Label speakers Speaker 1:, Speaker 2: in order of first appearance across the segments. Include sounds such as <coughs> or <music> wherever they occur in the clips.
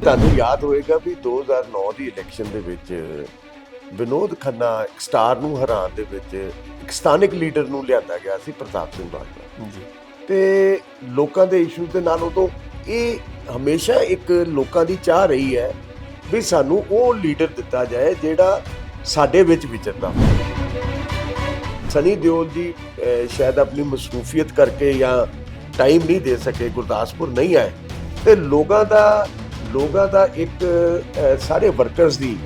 Speaker 1: ਤੁਹਾਨੂੰ ਯਾਦ ਹੋਏਗਾ ਵੀ 2009 ਦੀ ਇਲੈਕਸ਼ਨ ਦੇ ਵਿੱਚ ਵਿਨੋਦ ਖੰਨਾ ਇੱਕ ਸਟਾਰ ਨੂੰ ਹਰਾਉਣ ਦੇ ਵਿੱਚ ਇੱਕ ਸਥਾਨਕ ਲੀਡਰ ਨੂੰ ਲਿਆਂਦਾ ਗਿਆ ਸੀ ਪ੍ਰਤਾਪ ਸਿੰਘ ਬਾਜਵਾ
Speaker 2: ਜੀ
Speaker 1: ਤੇ ਲੋਕਾਂ ਦੇ ਇਸ਼ੂ ਦੇ ਨਾਲ ਉਦੋਂ ਇਹ ਹਮੇਸ਼ਾ ਇੱਕ ਲੋਕਾਂ ਦੀ ਚਾਹ ਰਹੀ ਹੈ ਵੀ ਸਾਨੂੰ ਉਹ ਲੀਡਰ ਦਿੱਤਾ ਜਾਏ ਜਿਹੜਾ ਸਾਡੇ ਵਿੱਚ ਵਿਚਰਦਾ। ਸਨੀ ਦਿਓਲ ਜੀ ਸ਼ਾਇਦ ਆਪਣੀ ਮਸਰੂਫੀਅਤ ਕਰਕੇ ਜਾਂ ਟਾਈਮ ਨਹੀਂ ਦੇ ਸਕੇ ਗੁਰਦਾਸਪੁਰ ਨਹੀਂ ਆਏ ਤੇ ਲੋਕਾਂ ਦਾ ਲੋਕਾਂ ਦਾ ਇੱਕ ਸਾਰੇ ਵਰਕਰਸ ਦੀ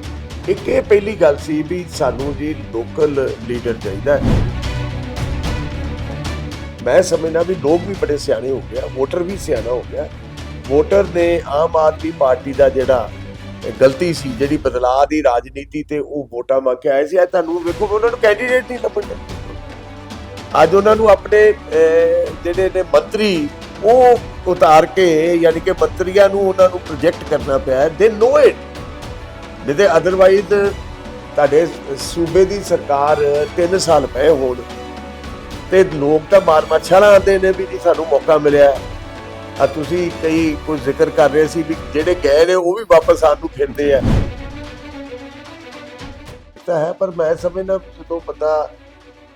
Speaker 1: ਇੱਕ ਇਹ ਪਹਿਲੀ ਗੱਲ ਸੀ ਵੀ ਸਾਨੂੰ ਜੀ ਲੋਕਲ ਲੀਡਰ ਚਾਹੀਦਾ ਹੈ। ਮੈਂ ਸਮਝਦਾ ਵੀ ਲੋਕ ਵੀ ਬੜੇ ਸਿਆਣੇ ਹੋ ਗਿਆ ਵੋਟਰ ਵੀ ਸਿਆਣਾ ਹੋ ਗਿਆ। ਵੋਟਰ ਨੇ ਆਮ ਆਦਮੀ ਪਾਰਟੀ ਦਾ ਜਿਹੜਾ ਗਲਤੀ ਸੀ, ਜਿਹੜੀ ਬਦਲਾਅ ਦੀ ਰਾਜਨੀਤੀ ਤੇ ਉਹ ਵੋਟਾਂ ਮੰਗ ਕੇ ਆਏ ਸੀ। ਅੱਜ ਤੁਹਾਨੂੰ ਵੇਖੋ ਉਹਨਾਂ ਨੂੰ ਕੈਂਡੀਡੇਟ ਨਹੀਂ ਲੱਭਣ ਅੱਜ ਉਹਨਾਂ ਨੂੰ ਆਪਣੇ ਜਿਹੜੇ ਨੇ ਮੰਤਰੀ ਉਹ ਉਤਾਰ ਕੇ ਯਾਨੀ ਕਿ ਮੰਤਰੀਆਂ ਨੂੰ ਉਹਨਾਂ ਨੂੰ ਪ੍ਰੋਜੈਕਟ ਕਰਨਾ ਪਿਆ ਦੇ ਨੋ ਇਟ ਨਹੀਂ ਤੇ ਅਦਰਵਾਈਜ਼ ਤੁਹਾਡੇ ਸੂਬੇ ਦੀ ਸਰਕਾਰ 3 ਸਾਲ ਪਏ ਹੋਣ ਤੇ ਲੋਕ ਤਾਂ ਮਾਰ ਮੱਛਰਾਂ ਆਉਂਦੇ ਨੇ ਵੀ ਜੀ, ਸਾਨੂੰ ਮੌਕਾ ਮਿਲਿਆ ਆ ਤੁਸੀਂ ਕਈ ਕੋਈ ਜ਼ਿਕਰ ਕਰ ਰਹੇ ਸੀ ਵੀ ਜਿਹੜੇ ਗਏ ਨੇ ਉਹ ਵੀ ਵਾਪਸ ਆਉਣ ਨੂੰ ਫਿਰਦੇ ਆ। ਤਾਂ ਹੈ, ਪਰ ਮੈਂ ਸਮਝਦਾ ਜਦੋਂ ਬੰਦਾ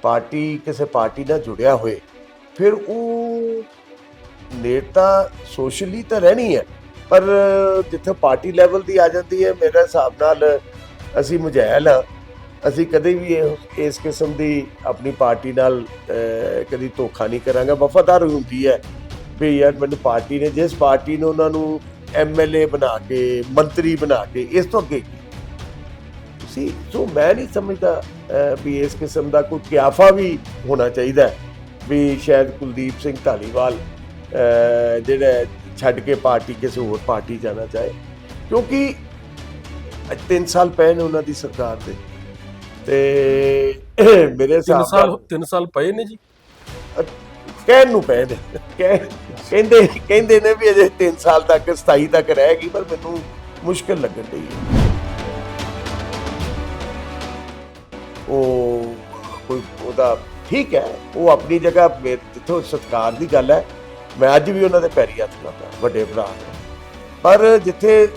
Speaker 1: ਪਾਰਟੀ ਕਿਸੇ ਪਾਰਟੀ ਨਾਲ ਜੁੜਿਆ ਹੋਏ, ਫਿਰ ਉਹ ਨੇਤਾ ਸੋਸ਼ਲੀ ਤਾਂ ਰਹਿਣੀ ਹੈ, ਪਰ ਜਿੱਥੇ ਪਾਰਟੀ ਲੈਵਲ ਦੀ ਆ ਜਾਂਦੀ ਹੈ, ਮੇਰੇ ਹਿਸਾਬ ਨਾਲ ਅਸੀਂ ਮੁਜਾਇਲ ਹਾਂ। ਅਸੀਂ ਕਦੇ ਵੀ ਇਸ ਕਿਸਮ ਦੀ ਆਪਣੀ ਪਾਰਟੀ ਨਾਲ ਕਦੀ ਧੋਖਾ ਨਹੀਂ ਕਰਾਂਗੇ। ਵਫਾਦਾਰ ਹੁੰਦੀ ਹੈ ਵੀ ਯਾਰ ਮੈਨੂੰ ਪਾਰਟੀ ਨੇ, ਜਿਸ ਪਾਰਟੀ ਨੇ ਉਹਨਾਂ ਨੂੰ ਐਮਐਲਏ ਬਣਾ ਕੇ, ਮੰਤਰੀ ਬਣਾ ਕੇ, ਇਸ ਤੋਂ ਅੱਗੇ ਤੁਸੀਂ ਸੋ ਮੈਂ ਨਹੀਂ ਸਮਝਦਾ ਵੀ ਇਸ ਕਿਸਮ ਦਾ ਕੋਈ ਕਿਆਫਾ ਵੀ ਹੋਣਾ ਚਾਹੀਦਾ ਵੀ ਸ਼ਾਇਦ ਕੁਲਦੀਪ ਸਿੰਘ ਢਾਲੀਵਾਲ ਜਿਹੜਾ ਛੱਡ ਕੇ ਪਾਰਟੀ ਕਿਸੇ ਹੋਰ ਪਾਰਟੀ ਜਾਣਾ ਚਾਹੇ। ਕਿਉਂਕਿ 3 ਸਾਲ ਪਏ ਨੇ ਉਹਨਾਂ ਦੀ ਸਰਕਾਰ ਦੇ। ਤੇ ਮੇਰੇ
Speaker 2: 3
Speaker 1: ਹਿਸਾਬ
Speaker 2: ਸਾਲ
Speaker 1: ਨਾਲ
Speaker 2: 3 ਸਾਲ ਪਏ ਨੇ ਜੀ।
Speaker 1: ਕਹਿਣ ਨੂੰ ਪਏ ਨੇ। ਕਹਿ- ਕਹਿੰਦੇ ਕਹਿੰਦੇ ਨੇ ਵੀ ਅਜੇ 3 ਸਾਲ ਤੱਕ 27 ਤੱਕ ਰਹੇਗੀ ਪਰ ਮੈਨੂੰ ਮੁਸ਼ਕਲ ਲੱਗਣ ਡਈ ਹੈ। ਉਹ ਕੋਈ ਉਹਦਾ ਠੀਕ ਹੈ। ਉਹ ਆਪਣੀ ਜਗ੍ਹਾ ਜਿੱਥੋਂ ਸਤਕਾਰ ਦੀ ਗੱਲ ਹੈ ਮੈਂ ਅੱਜ ਵੀ ਉਹਨਾਂ ਦੇ ਪੈਰੀ ਹੱਥ ਲਾਉਂਦਾ ਵੱਡੇ ਭਰਾ ਨੇ। ਪਰ ਜਿੱਥੇ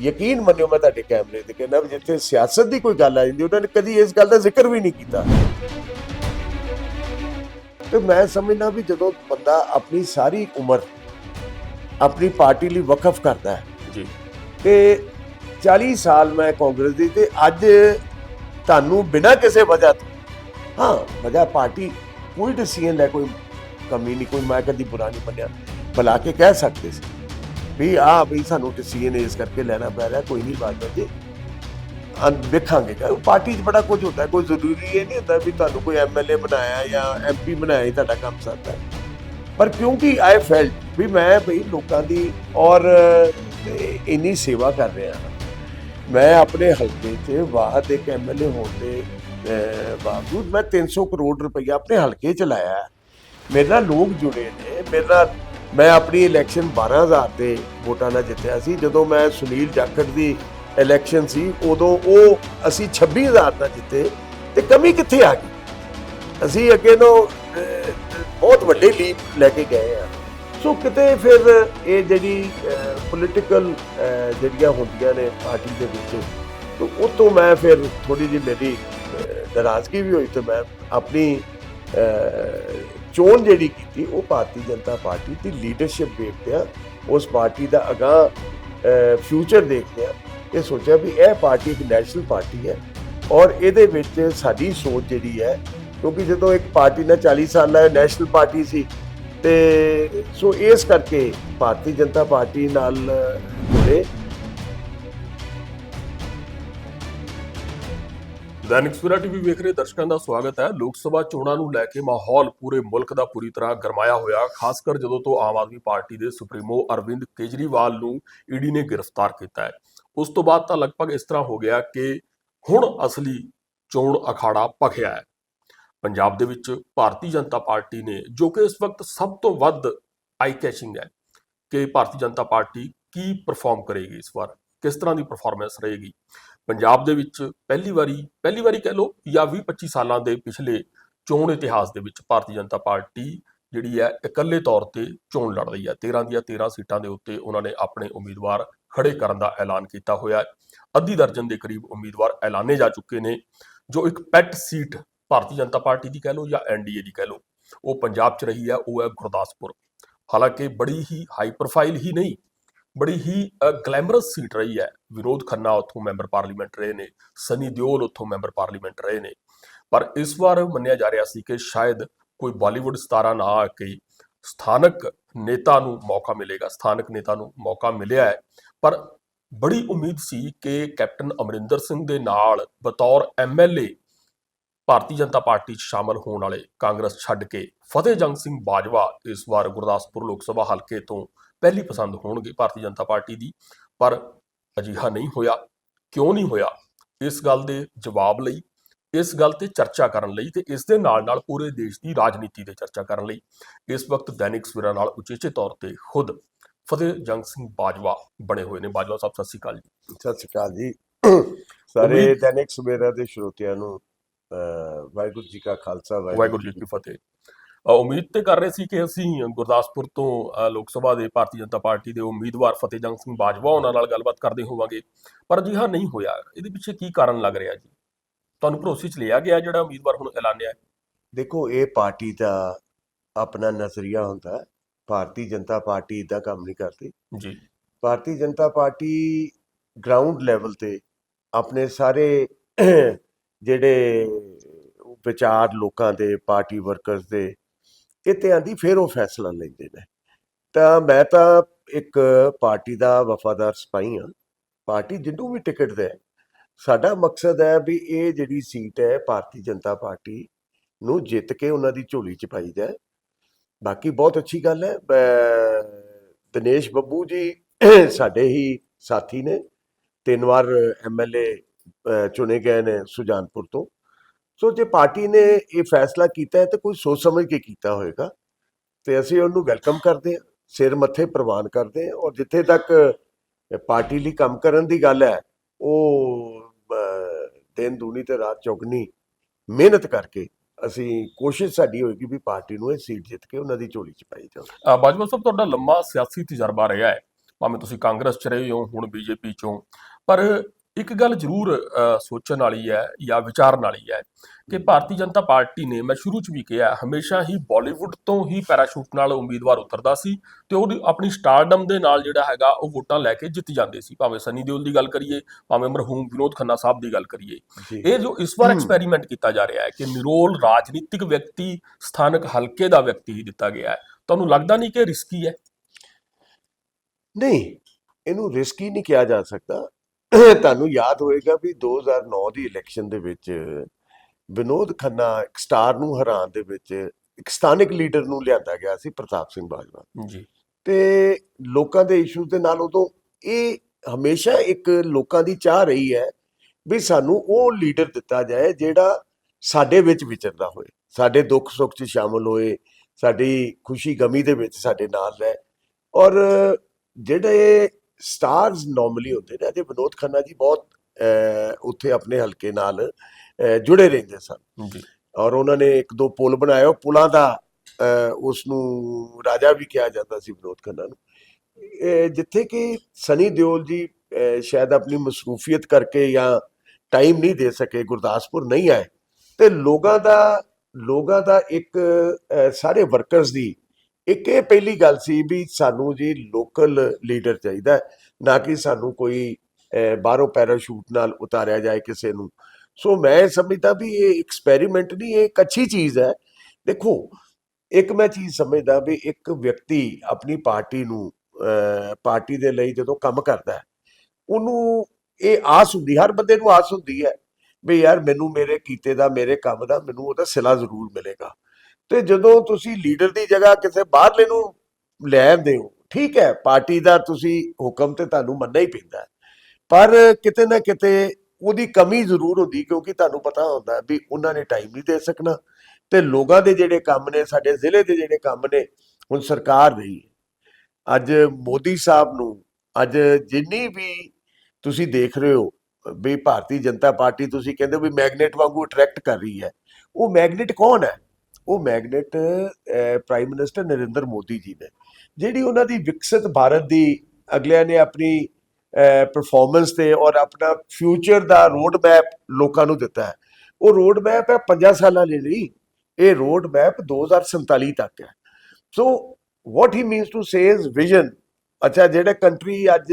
Speaker 1: ਯਕੀਨ ਮੰਨਿਓ ਮੈਂ ਤੁਹਾਡੇ ਕੈਮਰੇ ਤੇ ਕਹਿੰਦਾ ਵੀ ਜਿੱਥੇ ਸਿਆਸਤ ਦੀ ਕੋਈ ਗੱਲ ਆ ਜਾਂਦੀ ਉਹਨਾਂ ਨੇ ਕਦੀ ਇਸ ਗੱਲ ਦਾ ਜ਼ਿਕਰ ਵੀ ਨਹੀਂ ਕੀਤਾ। ਤੇ ਮੈਂ ਸਮਝਦਾ ਵੀ ਜਦੋਂ ਬੰਦਾ ਆਪਣੀ ਸਾਰੀ ਉਮਰ ਆਪਣੀ ਪਾਰਟੀ ਲਈ ਵਕਫ ਕਰਦਾ ਹੈ।
Speaker 2: ਜੀ।
Speaker 1: ਤੇ 40 ਸਾਲ ਮੈਂ ਕਾਂਗਰਸ ਦੀ ਤੇ ਅੱਜ ਤੁਹਾਨੂੰ ਬਿਨਾਂ ਕਿਸੇ ਵਜ੍ਹਾ ਤੋਂ ਹਾਂ ਵਜ੍ਹਾ ਪਾਰਟੀ ਕੋਈ ਡਿਸੀਜਨ ਲੈ ਕੋਈ ਕਮੀ ਨਹੀਂ ਕੋਈ ਮੈਂ ਕਦੀ ਬੁਰਾ ਨਹੀਂ ਮੰਨਿਆ ਬੁਲਾ ਕੇ ਕਹਿ ਸਕਦੇ ਸੀ ਵੀ ਆ ਵੀ ਸਾਨੂੰ ਡਿਸੀਜਨ ਇਸ ਕਰਕੇ ਲੈਣਾ ਪੈ ਰਿਹਾ ਕੋਈ ਨਹੀਂ ਬਾਤ ਜੀ ਆਂ ਵੇਖਾਂਗੇ ਕਿ ਪਾਰਟੀ 'ਚ ਬੜਾ ਕੁਝ ਹੁੰਦਾ ਹੈ, ਕੋਈ ਜ਼ਰੂਰੀ ਇਹ ਨਹੀਂ ਹੁੰਦਾ ਵੀ ਤੁਹਾਨੂੰ ਕੋਈ ਐਮਐਲਏ ਬਣਾਇਆ ਜਾਂ ਐਮਪੀ ਬਣਾਇਆ ਹੀ ਤੁਹਾਡਾ ਕੰਮ ਸਰਦਾ ਹੈ ਪਰ ਕਿਉਂਕਿ ਆਈ ਫੈਲਟ ਵੀ ਮੈਂ ਭਈ ਲੋਕਾਂ ਦੀ ਔਰ ਅਹ, ਇੰਨੀ ਸੇਵਾ ਕਰ ਰਿਹਾ ਹਾਂ ਮੈਂ ਆਪਣੇ ਹਲਕੇ 'ਚ ਵਾਹਦ ਇੱਕ ਐਮਐਲਏ ਹੋਣ ਦੇ ਅਹ, ਬਾਵਜੂਦ ਮੈਂ 300 ਕਰੋੜ ਰੁਪਈਆ ਆਪਣੇ ਹਲਕੇ 'ਚ ਲਾਇਆ ਹੈ। ਮੇਰੇ ਨਾਲ ਲੋਕ ਜੁੜੇ ਨੇ। ਮੇਰੇ ਨਾਲ ਮੈਂ ਆਪਣੀ ਇਲੈਕਸ਼ਨ 12000 ਦੇ ਵੋਟਾਂ ਨਾਲ ਜਿੱਤਿਆ ਸੀ। ਜਦੋਂ ਮੈਂ ਸੁਨੀਲ ਜਾਖੜ ਦੀ ਇਲੈਕਸ਼ਨ ਸੀ ਉਦੋਂ ਉਹ ਅਸੀਂ 26000 ਨਾਲ ਜਿੱਤੇ ਤੇ ਕਮੀ ਕਿੱਥੇ ਆ ਗਈ? ਅਸੀਂ ਅੱਗੇ ਨੂੰ ਬਹੁਤ ਵੱਡੇ ਲੀਪ ਲੈ ਕੇ ਗਏ ਆ। ਸੋ ਕਿਤੇ ਫਿਰ ਇਹ ਜਿਹੜੀ ਪੋਲੀਟੀਕਲ ਜਿਹੜੀਆਂ ਹੁੰਦੀਆਂ ਨੇ ਪਾਰਟੀ ਦੇ ਵਿੱਚ ਤੋਂ ਉਹ ਤੋਂ ਮੈਂ ਫਿਰ ਥੋੜੀ ਜਿਹੀ ਮੇਰੀ ਅਹ, ਨਾਰਾਜ਼ਗੀ ਵੀ ਹੋਈ ਤੇ ਮੈਂ ਆਪਣੀ ਚੋਣ ਜਿਹੜੀ ਕੀਤੀ, ਉਹ ਭਾਰਤੀ ਜਨਤਾ ਪਾਰਟੀ ਦੀ ਲੀਡਰਸ਼ਿਪ ਦੇਖਦੇ ਆ ਉਸ ਪਾਰਟੀ ਦਾ ਅਗਾਹ ਫਿਊਚਰ ਦੇਖਦੇ ਆ ਇਹ ਸੋਚਿਆ ਵੀ ਇਹ ਪਾਰਟੀ ਇੱਕ ਨੈਸ਼ਨਲ ਪਾਰਟੀ ਹੈ ਔਰ ਇਹਦੇ ਵਿੱਚ ਸਾਡੀ ਸੋਚ ਜਿਹੜੀ ਹੈ, ਕਿਉਂਕਿ ਜਦੋਂ ਇੱਕ ਪਾਰਟੀ ਨਾਲ 40 ਸਾਲਾਂ ਨੈਸ਼ਨਲ ਪਾਰਟੀ ਸੀ, ਤੇ ਸੋ ਇਸ ਕਰਕੇ ਭਾਰਤੀ ਜਨਤਾ ਪਾਰਟੀ ਨਾਲ ਜੁੜੇ।
Speaker 2: ਦੈਨਿਕ ਸਵੇਰਾ ਟੀਵੀ ਵੇਖ ਰਹੇ ਦਰਸ਼ਕਾਂ ਦਾ ਸਵਾਗਤ ਹੈ। ਲੋਕ ਸਭਾ ਚੋਣਾਂ ਨੂੰ ਲੈ ਕੇ ਮਾਹੌਲ ਪੂਰੇ ਮੁਲਕ ਦਾ ਪੂਰੀ ਤਰ੍ਹਾਂ ਗਰਮਾਇਆ ਹੋਇਆ, ਖਾਸ ਕਰ ਜਦੋਂ ਤੋਂ ਆਮ ਆਦਮੀ ਪਾਰਟੀ ਦੇ ਸੁਪਰੀਮੋ ਅਰਵਿੰਦ ਕੇਜਰੀਵਾਲ ਨੂੰ ਈਡੀ ਨੇ ਗ੍ਰਿਫਤਾਰ ਕੀਤਾ ਹੈ। ਉਸ ਤੋਂ ਬਾਅਦ ਤਾਂ ਲਗਭਗ ਇਸ ਤਰ੍ਹਾਂ ਹੋ ਗਿਆ ਕਿ ਹੁਣ ਅਸਲੀ ਚੋਣ ਅਖਾੜਾ ਭਖਿਆ ਹੈ। ਪੰਜਾਬ ਦੇ ਵਿੱਚ ਭਾਰਤੀ ਜਨਤਾ ਪਾਰਟੀ ਨੇ, ਜੋ ਕਿ ਇਸ ਵਕਤ ਸਭ ਤੋਂ ਵੱਧ ਆਈ ਕੈਚਿੰਗ ਹੈ ਕਿ ਭਾਰਤੀ ਜਨਤਾ ਪਾਰਟੀ ਕੀ ਪਰਫਾਰਮ ਕਰੇਗੀ ਇਸ ਵਾਰ, ਕਿਸ ਤਰ੍ਹਾਂ ਦੀ ਪਰਫਾਰਮੈਂਸ ਰਹੇਗੀ? ਪੰਜਾਬ ਦੇ ਵਿੱਚ ਪਹਿਲੀ ਵਾਰੀ ਪਹਿਲੀ ਵਾਰੀ ਕਹਿ ਲਓ ਜਾਂ 20 25 ਸਾਲਾਂ ਦੇ ਪਿਛਲੇ ਚੋਣ ਇਤਿਹਾਸ ਦੇ ਵਿੱਚ ਭਾਰਤੀ ਜਨਤਾ ਪਾਰਟੀ ਜਿਹੜੀ ਹੈ, ਇਕੱਲੇ ਤੌਰ ਤੇ ਚੋਣ ਲੜ ਰਹੀ ਹੈ। 13 ਦੀਆਂ 13 ਸੀਟਾਂ ਦੇ ਉੱਤੇ ਉਹਨਾਂ ਨੇ ਆਪਣੇ ਉਮੀਦਵਾਰ ਖੜੇ ਕਰਨ ਦਾ ਐਲਾਨ ਕੀਤਾ ਹੋਇਆ ਅੱਧੀ ਦਰਜਨ ਦੇ ਕਰੀਬ ਉਮੀਦਵਾਰ ਐਲਾਨੇ ਜਾ ਚੁੱਕੇ ਨੇ, ਜੋ ਇੱਕ pet seat Bharatiya Janata party ਦੀ ਕਹਿ ਲਓ ਜਾਂ ਐਨਡੀਏ ਦੀ ਕਹਿ ਲਓ, ਉਹ ਪੰਜਾਬ 'ਚ ਰਹੀ ਹੈ, ਉਹ ਹੈ ਗੁਰਦਾਸਪੁਰ। ਹਾਲਾਂਕਿ ਬੜੀ ਹੀ ਹਾਈ ਪ੍ਰੋਫਾਈਲ ਹੀ ਨਹੀਂ ਬੜੀ ਹੀ ਗਲੈਮਰਸ ਸੀਟ ਰਹੀ ਹੈ। ਵਿਨੋਦ ਖੰਨਾ ਉੱਥੋਂ ਮੈਂਬਰ ਪਾਰਲੀਮੈਂਟ ਰਹੇ ਨੇ, ਸਨੀ ਦਿਓਲ ਉੱਥੋਂ ਮੈਂਬਰ ਪਾਰਲੀਮੈਂਟ ਰਹੇ ਨੇ। ਪਰ ਇਸ ਵਾਰ ਮੰਨਿਆ ਜਾ ਰਿਹਾ ਸੀ ਕਿ ਸ਼ਾਇਦ ਕੋਈ ਬਾਲੀਵੁੱਡ ਸਤਾਰਾ ਨਾ ਆ ਕੇ ਸਥਾਨਕ ਨੇਤਾ ਨੂੰ ਮੌਕਾ ਮਿਲੇਗਾ, ਸਥਾਨਕ ਨੇਤਾ ਨੂੰ ਮੌਕਾ ਮਿਲਿਆ ਹੈ। ਪਰ ਬੜੀ ਉਮੀਦ ਸੀ ਕਿ ਕੈਪਟਨ ਅਮਰਿੰਦਰ ਸਿੰਘ ਦੇ ਨਾਲ ਬਤੌਰ ਐਮਐਲਏ ਭਾਰਤੀ ਜਨਤਾ ਪਾਰਟੀ 'ਚ ਸ਼ਾਮਲ ਹੋਣ ਵਾਲੇ ਕਾਂਗਰਸ ਛੱਡ ਕੇ ਫਤਿਹ ਜੰਗ ਸਿੰਘ ਬਾਜਵਾ ਇਸ ਵਾਰ ਗੁਰਦਾਸਪੁਰ ਲੋਕ ਸਭਾ ਹਲਕੇ ਤੋਂ ਪਹਿਲੀ ਪਸੰਦ ਹੋਣਗੇ ਭਾਰਤੀ ਜਨਤਾ ਪਾਰਟੀ ਦੀ ਪਰ ਅਜਿਹਾ ਨਹੀਂ ਹੋਇਆ। ਕਿਉਂ ਨਹੀਂ ਹੋਇਆ? ਇਸ ਗੱਲ ਦੇ ਜਵਾਬ ਲਈ ਇਸ ਗੱਲ ਤੇ ਚਰਚਾ ਕਰਨ ਲਈ ਤੇ ਇਸ ਦੇ ਨਾਲ ਨਾਲ ਪੂਰੇ ਦੇਸ਼ ਦੀ ਰਾਜਨੀਤੀ ਤੇ ਚਰਚਾ ਕਰਨ ਲਈ। ਇਸ ਵਕਤ ਦੈਨਿਕ ਸਵੇਰਾ ਨਾਲ ਉਚੇਚੇ ਤੌਰ ਤੇ ਖੁਦ ਫਤਿਹ ਜੰਗ ਸਿੰਘ ਬਾਜਵਾ ਬਣੇ ਹੋਏ ਨੇ। ਬਾਜਵਾ ਸਾਹਿਬ ਸਤਿ ਸ਼੍ਰੀ ਅਕਾਲ ਜੀ।
Speaker 1: ਸਤਿ ਸ਼੍ਰੀ ਅਕਾਲ ਜੀ। <clears throat> ਸਾਰੇ ਦੈਨਿਕ ਸਵੇਰਾ ਦੇ ਸਰੋਤਿਆਂ ਨੂੰ ਵਾਹਿਗੁਰੂ ਜੀ ਕਾ ਖਾਲਸਾ
Speaker 2: ਵਾਹਿਗੁਰੂ ਜੀ ਕੀ ਫਤਿਹ। ਉਮੀਦ ਤੇ ਕਰ ਰਹੇ ਸੀ ਕਿ ਅਸੀਂ ਗੁਰਦਾਸਪੁਰ ਤੋਂ ਲੋਕ ਸਭਾ ਦੇ ਭਾਰਤੀ ਜਨਤਾ ਪਾਰਟੀ ਦੇ ਉਮੀਦਵਾਰ ਫਤਿਹ ਜੰਗ ਸਿੰਘ ਬਾਜਵਾ ਉਹਨਾਂ ਨਾਲ ਗੱਲਬਾਤ ਕਰਦੇ ਹੋਵਾਂਗੇ। ਪਰ ਅਜਿਹਾ ਨਹੀਂ ਹੋਇਆ। ਇਹਦੇ ਪਿੱਛੇ ਕੀ ਕਾਰਨ ਲੱਗ ਰਿਹਾ ਜੀ? ਤੁਹਾਨੂੰ ਭਰੋਸੇ 'ਚ ਲਿਆ ਗਿਆ ਜਿਹੜਾ ਉਮੀਦਵਾਰ ਹੁਣ ਐਲਾਨਿਆ ਹੈ?
Speaker 1: ਦੇਖੋ ਇਹ ਪਾਰਟੀ ਦਾ ਆਪਣਾ ਨਜ਼ਰੀਆ ਹੁੰਦਾ ਹੈ। ਭਾਰਤੀ ਜਨਤਾ ਪਾਰਟੀ ਇਦਾਂ ਕੰਮ ਨਹੀਂ ਕਰਦੀ।
Speaker 2: ਜੀ।
Speaker 1: Bharatiya Janata party ground level ਤੇ ਆਪਣੇ ਸਾਰੇ ਜਿਹੜੇ ਵਿਚਾਰ ਲੋਕਾਂ ਦੇ ਪਾਰਟੀ ਵਰਕਰਸ ਦੇ ਇਹ ਤੇ ਆਂਦੀ ਫਿਰ ਉਹ ਫੈਸਲਾ ਲੈਂਦੇ ਨੇ। ਤਾਂ ਮੈਂ ਤਾਂ ਇੱਕ ਪਾਰਟੀ ਦਾ ਵਫਾਦਾਰ ਸਿਪਾਹੀ ਹਾਂ। ਪਾਰਟੀ ਜਿਹਨੂੰ ਵੀ ਟਿਕਟ ਦੇ, ਸਾਡਾ ਮਕਸਦ ਹੈ ਵੀ ਇਹ ਜਿਹੜੀ ਸੀਟ ਹੈ ਭਾਰਤੀ ਜਨਤਾ ਪਾਰਟੀ ਨੂੰ ਜਿੱਤ ਕੇ ਉਹਨਾਂ ਦੀ ਝੋਲੀ ਚ ਪਾਈ ਜਾਏ। ਬਾਕੀ ਬਹੁਤ ਅੱਛੀ ਗੱਲ ਹੈ। ਦਿਨੇਸ਼ ਬੱਬੂ ਜੀ <clears throat> ਸਾਡੇ ਹੀ ਸਾਥੀ ਨੇ। ਤਿੰਨ ਵਾਰ ਐਮਐਲਏ ਚੁਣੇ ਗਏ ਨੇ ਸੁਜਾਨਪੁਰ ਤੋਂ। ਸੋ ਜੇ ਪਾਰਟੀ ਨੇ ਇਹ ਫੈਸਲਾ ਕੀਤਾ ਹੈ, ਤਾਂ ਕੋਈ ਸੋਚ ਸਮਝ ਕੇ ਕੀਤਾ ਹੋਵੇਗਾ ਤੇ ਅਸੀਂ ਉਹਨੂੰ ਵੈਲਕਮ ਕਰਦੇ ਹਾਂ, ਸਿਰ ਮੱਥੇ ਪ੍ਰਵਾਨ ਕਰਦੇ ਹਾਂ ਔਰ ਜਿੱਥੇ ਤੱਕ ਪਾਰਟੀ ਲਈ ਕੰਮ ਕਰਨ ਦੀ ਗੱਲ ਹੈ, ਉਹ ਦਿਨ, ਦੂਣੀ ਤੇ ਰਾਤ ਚੌਗਣੀ ਮਿਹਨਤ ਕਰਕੇ ਅਸੀਂ ਕੋਸ਼ਿਸ਼ ਸਾਡੀ ਹੋਏਗੀ ਵੀ ਪਾਰਟੀ ਨੂੰ ਇਹ ਸੀਟ ਜਿੱਤ ਕੇ ਉਹਨਾਂ ਦੀ ਝੋਲੀ ਚ ਪਾਈ ਜਾਵੇ।
Speaker 2: ਬਾਜਵਾ ਸਾਹਿਬ, ਤੁਹਾਡਾ ਲੰਮਾ ਸਿਆਸੀ ਤਜਰਬਾ ਰਿਹਾ ਹੈ। ਭਾਵੇਂ ਤੁਸੀਂ ਕਾਂਗਰਸ 'ਚ ਰਹੇ ਹੋ, ਹੁਣ ਬੀਜੇਪੀ 'ਚੋਂ ਪਰ ਇੱਕ ਗੱਲ ਜ਼ਰੂਰ ਸੋਚਣ ਵਾਲੀ ਹੈ ਜਾਂ ਵਿਚਾਰਨ ਵਾਲੀ ਹੈ ਕਿ ਭਾਰਤੀ ਜਨਤਾ ਪਾਰਟੀ ਨੇ ਮੈਂ ਸ਼ੁਰੂ 'ਚ ਵੀ ਕਿਹਾ ਹਮੇਸ਼ਾ ਹੀ ਬਾਲੀਵੁੱਡ ਤੋਂ ਹੀ ਪੈਰਾਸ਼ੂਟ ਨਾਲ ਉਮੀਦਵਾਰ ਉਤਰਦਾ ਸੀ ਤੇ ਉਹਦੀ ਆਪਣੀ ਸਟਾਰਡਮ ਦੇ ਨਾਲ ਜਿਹੜਾ ਹੈਗਾ ਉਹ ਵੋਟਾਂ ਲੈ ਕੇ ਜਿੱਤ ਜਾਂਦੇ ਸੀ। ਭਾਵੇਂ ਸਨੀ ਦਿਓਲ ਦੀ ਗੱਲ ਕਰੀਏ ਭਾਵੇਂ ਮਰਹੂਮ ਵਿਨੋਦ ਖੰਨਾ ਸਾਹਿਬ ਦੀ ਗੱਲ ਕਰੀਏ। ਇਹ ਜੋ ਇਸ ਵਾਰ। ਐਕਸਪੈਰੀਮੈਂਟ ਕੀਤਾ ਜਾ ਰਿਹਾ ਹੈ ਕਿ ਨਿਰੋਲ ਰਾਜਨੀਤਿਕ ਵਿਅਕਤੀ ਸਥਾਨਕ ਹਲਕੇ ਦਾ ਵਿਅਕਤੀ ਹੀ ਦਿੱਤਾ ਗਿਆ ਹੈ। ਤੁਹਾਨੂੰ ਲੱਗਦਾ ਨਹੀਂ ਕਿ ਰਿਸਕੀ ਹੈ?
Speaker 1: ਨਹੀਂ ਇਹਨੂੰ ਰਿਸਕੀ ਨਹੀਂ ਕਿਹਾ ਜਾ ਸਕਦਾ। <coughs> ਤੁਹਾਨੂੰ ਯਾਦ ਹੋਏਗਾ ਵੀ 2009 ਦੀ ਇਲੈਕਸ਼ਨ ਦੇ ਵਿੱਚ ਵਿਨੋਦ ਖੰਨਾ ਇੱਕ ਸਟਾਰ ਨੂੰ ਹਰਾਉਣ ਦੇ ਵਿੱਚ ਇੱਕ ਸਥਾਨਕ ਲੀਡਰ ਨੂੰ ਲਿਆਂਦਾ ਗਿਆ ਸੀ ਪ੍ਰਤਾਪ ਸਿੰਘ ਬਾਜਵਾ।
Speaker 2: ਜੀ।
Speaker 1: ਤੇ ਲੋਕਾਂ ਦੇ ਇਸ਼ੂਜ਼ ਦੇ ਨਾਲ ਉਦੋਂ ਇਹ ਹਮੇਸ਼ਾ ਇੱਕ ਲੋਕਾਂ ਦੀ ਚਾਹ ਰਹੀ ਹੈ ਵੀ ਸਾਨੂੰ ਉਹ ਲੀਡਰ ਦਿੱਤਾ ਜਾਏ ਜਿਹੜਾ ਸਾਡੇ ਵਿੱਚ ਵਿਚਰਦਾ ਹੋਏ ਸਾਡੇ ਦੁੱਖ ਸੁੱਖ 'ਚ ਸ਼ਾਮਲ ਹੋਏ ਸਾਡੀ ਖੁਸ਼ੀ ਗਮੀ ਦੇ ਵਿੱਚ ਸਾਡੇ ਨਾਲ ਰਹੇ। ਔਰ ਜਿਹੜੇ ਸਟਾਰਸ ਨਾਰਮਲੀ ਹੁੰਦੇ ਨੇ ਜੇ ਵਿਨੋਦ ਖੰਨਾ ਜੀ ਬਹੁਤ ਉੱਥੇ ਆਪਣੇ ਹਲਕੇ ਨਾਲ ਜੁੜੇ ਰਹਿੰਦੇ ਸਨ।
Speaker 2: ਜੀ।
Speaker 1: ਔਰ ਉਹਨਾਂ ਨੇ ਇੱਕ ਦੋ ਪੁਲ ਬਣਾਏ ਉਹ ਪੁਲਾਂ ਦਾ ਉਸ ਨੂੰ ਰਾਜਾ ਵੀ ਕਿਹਾ ਜਾਂਦਾ ਸੀ ਵਿਨੋਦ ਖੰਨਾ ਨੂੰ। ਜਿੱਥੇ ਕਿ ਸਨੀ ਦਿਓਲ ਜੀ ਸ਼ਾਇਦ ਆਪਣੀ ਮਸਰੂਫੀਅਤ ਕਰਕੇ ਜਾਂ ਟਾਈਮ ਨਹੀਂ ਦੇ ਸਕੇ ਗੁਰਦਾਸਪੁਰ ਨਹੀਂ ਆਏ ਤੇ ਲੋਕਾਂ ਦਾ ਲੋਕਾਂ ਦਾ ਇੱਕ ਸਾਰੇ ਵਰਕਰਸ ਦੀ ਇੱਕ ਇਹ ਪਹਿਲੀ ਗੱਲ ਸੀ ਵੀ ਸਾਨੂੰ ਜੀ ਲੋਕਲ ਲੀਡਰ ਚਾਹੀਦਾ ਹੈ, ਨਾ ਕਿ ਸਾਨੂੰ ਕੋਈ ਬਾਹਰੋਂ ਪੈਰਾਸ਼ੂਟ ਨਾਲ ਉਤਾਰਿਆ ਜਾਏ ਕਿਸੇ ਨੂੰ। ਸੋ ਮੈਂ ਸਮਝਦਾ ਵੀ ਇਹ ਐਕਸਪੈਰੀਮੈਂਟ ਨਹੀਂ, ਇਹ ਇੱਕ ਅੱਛੀ ਚੀਜ਼ ਹੈ। ਦੇਖੋ, ਇੱਕ ਮੈਂ ਚੀਜ਼ ਸਮਝਦਾ ਵੀ ਇੱਕ ਵਿਅਕਤੀ ਆਪਣੀ ਪਾਰਟੀ ਨੂੰ ਪਾਰਟੀ ਦੇ ਲਈ ਜਦੋਂ ਕੰਮ ਕਰਦਾ ਹੈ, ਉਹਨੂੰ ਇਹ ਆਸ ਹੁੰਦੀ, ਹਰ ਬੰਦੇ ਨੂੰ ਆਸ ਹੁੰਦੀ ਹੈ ਵੀ ਯਾਰ ਮੈਨੂੰ ਮੇਰੇ ਕੀਤੇ ਦਾ, ਮੇਰੇ ਕੰਮ ਦਾ, ਮੈਨੂੰ ਉਹਦਾ ਸਿਲਾ ਜ਼ਰੂਰ ਮਿਲੇਗਾ। ਤੇ ਜਦੋਂ ਤੁਸੀਂ ਲੀਡਰ ਦੀ ਜਗ੍ਹਾ ਕਿਸੇ ਬਾਹਰਲੇ ਨੂੰ ਲੈ ਆਉਂਦੇ ਹੋ ਠੀਕ ਹੈ, ਪਾਰਟੀ ਦਾ ਤੁਸੀਂ ਹੁਕਮ ਤੇ ਤੁਹਾਨੂੰ ਮੰਨਣਾ ਹੀ ਪੈਂਦਾ ਪਰ ਕਿਤੇ ਨਾ ਕਿਤੇ ਉਹਦੀ ਕਮੀ ਜ਼ਰੂਰ ਹੁੰਦੀ ਕਿਉਂਕਿ ਤੁਹਾਨੂੰ ਪਤਾ ਹੁੰਦਾ ਵੀ ਉਹਨਾਂ ਨੇ ਟਾਈਮ ਨਹੀਂ ਦੇ ਸਕਣਾ ਤੇ ਲੋਕਾਂ ਦੇ ਜਿਹੜੇ ਕੰਮ ਨੇ, ਸਾਡੇ ਜ਼ਿਲ੍ਹੇ ਦੇ ਜਿਹੜੇ ਕੰਮ ਨੇ, ਹੁਣ ਸਰਕਾਰ ਰਹੀ ਹੈ ਅੱਜ ਮੋਦੀ ਸਾਹਿਬ ਨੂੰ, ਅੱਜ ਜਿੰਨੀ ਵੀ ਤੁਸੀਂ ਦੇਖ ਰਹੇ ਹੋ ਵੀ ਭਾਰਤੀ ਜਨਤਾ ਪਾਰਟੀ ਤੁਸੀਂ ਕਹਿੰਦੇ ਹੋ ਵੀ ਮੈਗਨੇਟ ਵਾਂਗੂ ਅਟਰੈਕਟ ਕਰ ਰਹੀ ਹੈ, ਉਹ ਮੈਗਨੇਟ ਕੌਣ ਹੈ? ਉਹ magnet prime minister Narendra Modi ji ਨੇ। ਜਿਹੜੀ ਉਹਨਾਂ ਦੀ ਵਿਕਸਿਤ ਭਾਰਤ ਦੀ ਅਗਲਿਆਂ ਨੇ ਆਪਣੀ ਪਰਫਾਰਮੈਂਸ ਤੇ ਔਰ ਆਪਣਾ ਫਿਊਚਰ ਦਾ ਰੋਡ ਮੈਪ ਲੋਕਾਂ ਨੂੰ ਦਿੱਤਾ ਹੈ। ਉਹ ਰੋਡ ਮੈਪ ਹੈ 5 ਸਾਲਾਂ ਲਈ। ਨਹੀਂ ਇਹ ਰੋਡ ਮੈਪ 2047 ਤੱਕ ਹੈ। So what he means to say is vision ਅੱਛਾ, ਜਿਹੜਾ ਕੰਟਰੀ ਅੱਜ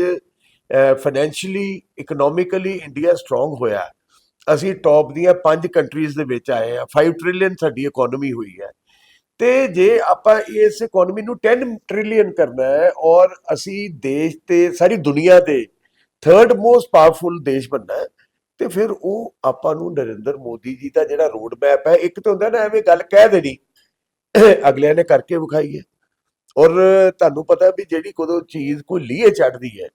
Speaker 1: ਫਾਈਨੈਂਸ਼ੀਅਲੀ ਇਕਨੋਮਿਕਲੀ ਇੰਡੀਆ ਸਟਰੋਂਗ ਹੋਇਆ ਅਸੀਂ ਟੌਪ ਦੀਆਂ ਪੰਜ ਕੰਟਰੀਜ਼ ਦੇ ਵਿੱਚ ਆਏ ਆ 5 ਟ੍ਰਿਲੀਅਨ ਸਾਡੀ ਇਕਨੋਮੀ ਹੋਈ ਹੈ। ਤੇ ਜੇ ਆਪਾਂ ਇਸ ਇਕਨੋਮੀ ਨੂੰ 10 ਟ੍ਰਿਲੀਅਨ ਕਰਨਾ ਹੈ ਔਰ ਅਸੀਂ ਦੇਸ਼ ਤੇ, ਸਾਰੀ ਦੁਨੀਆ ਦੇ ਥਰਡ ਮੋਸਟ ਪਾਵਰਫੁਲ ਦੇਸ਼ ਬਣਨਾ ਹੈ, ਤੇ ਫਿਰ ਉਹ ਆਪਾਂ ਨੂੰ ਨਰਿੰਦਰ ਮੋਦੀ ਜੀ ਦਾ ਜਿਹੜਾ ਰੋਡ ਮੈਪ ਹੈ, ਇੱਕ ਤਾਂ ਹੁੰਦਾ ਨਾ ਐਵੇਂ ਗੱਲ ਕਹਿ ਦੇਣੀ, ਅਗਲਿਆਂ ਨੇ ਕਰਕੇ ਵਿਖਾਈ ਹੈ। ਔਰ ਤੁਹਾਨੂੰ ਪਤਾ ਵੀ ਜਿਹੜੀ ਕਦੋਂ ਚੀਜ਼ ਕੋਈ ਲੀਏ ਚੜਦੀ ਹੈ,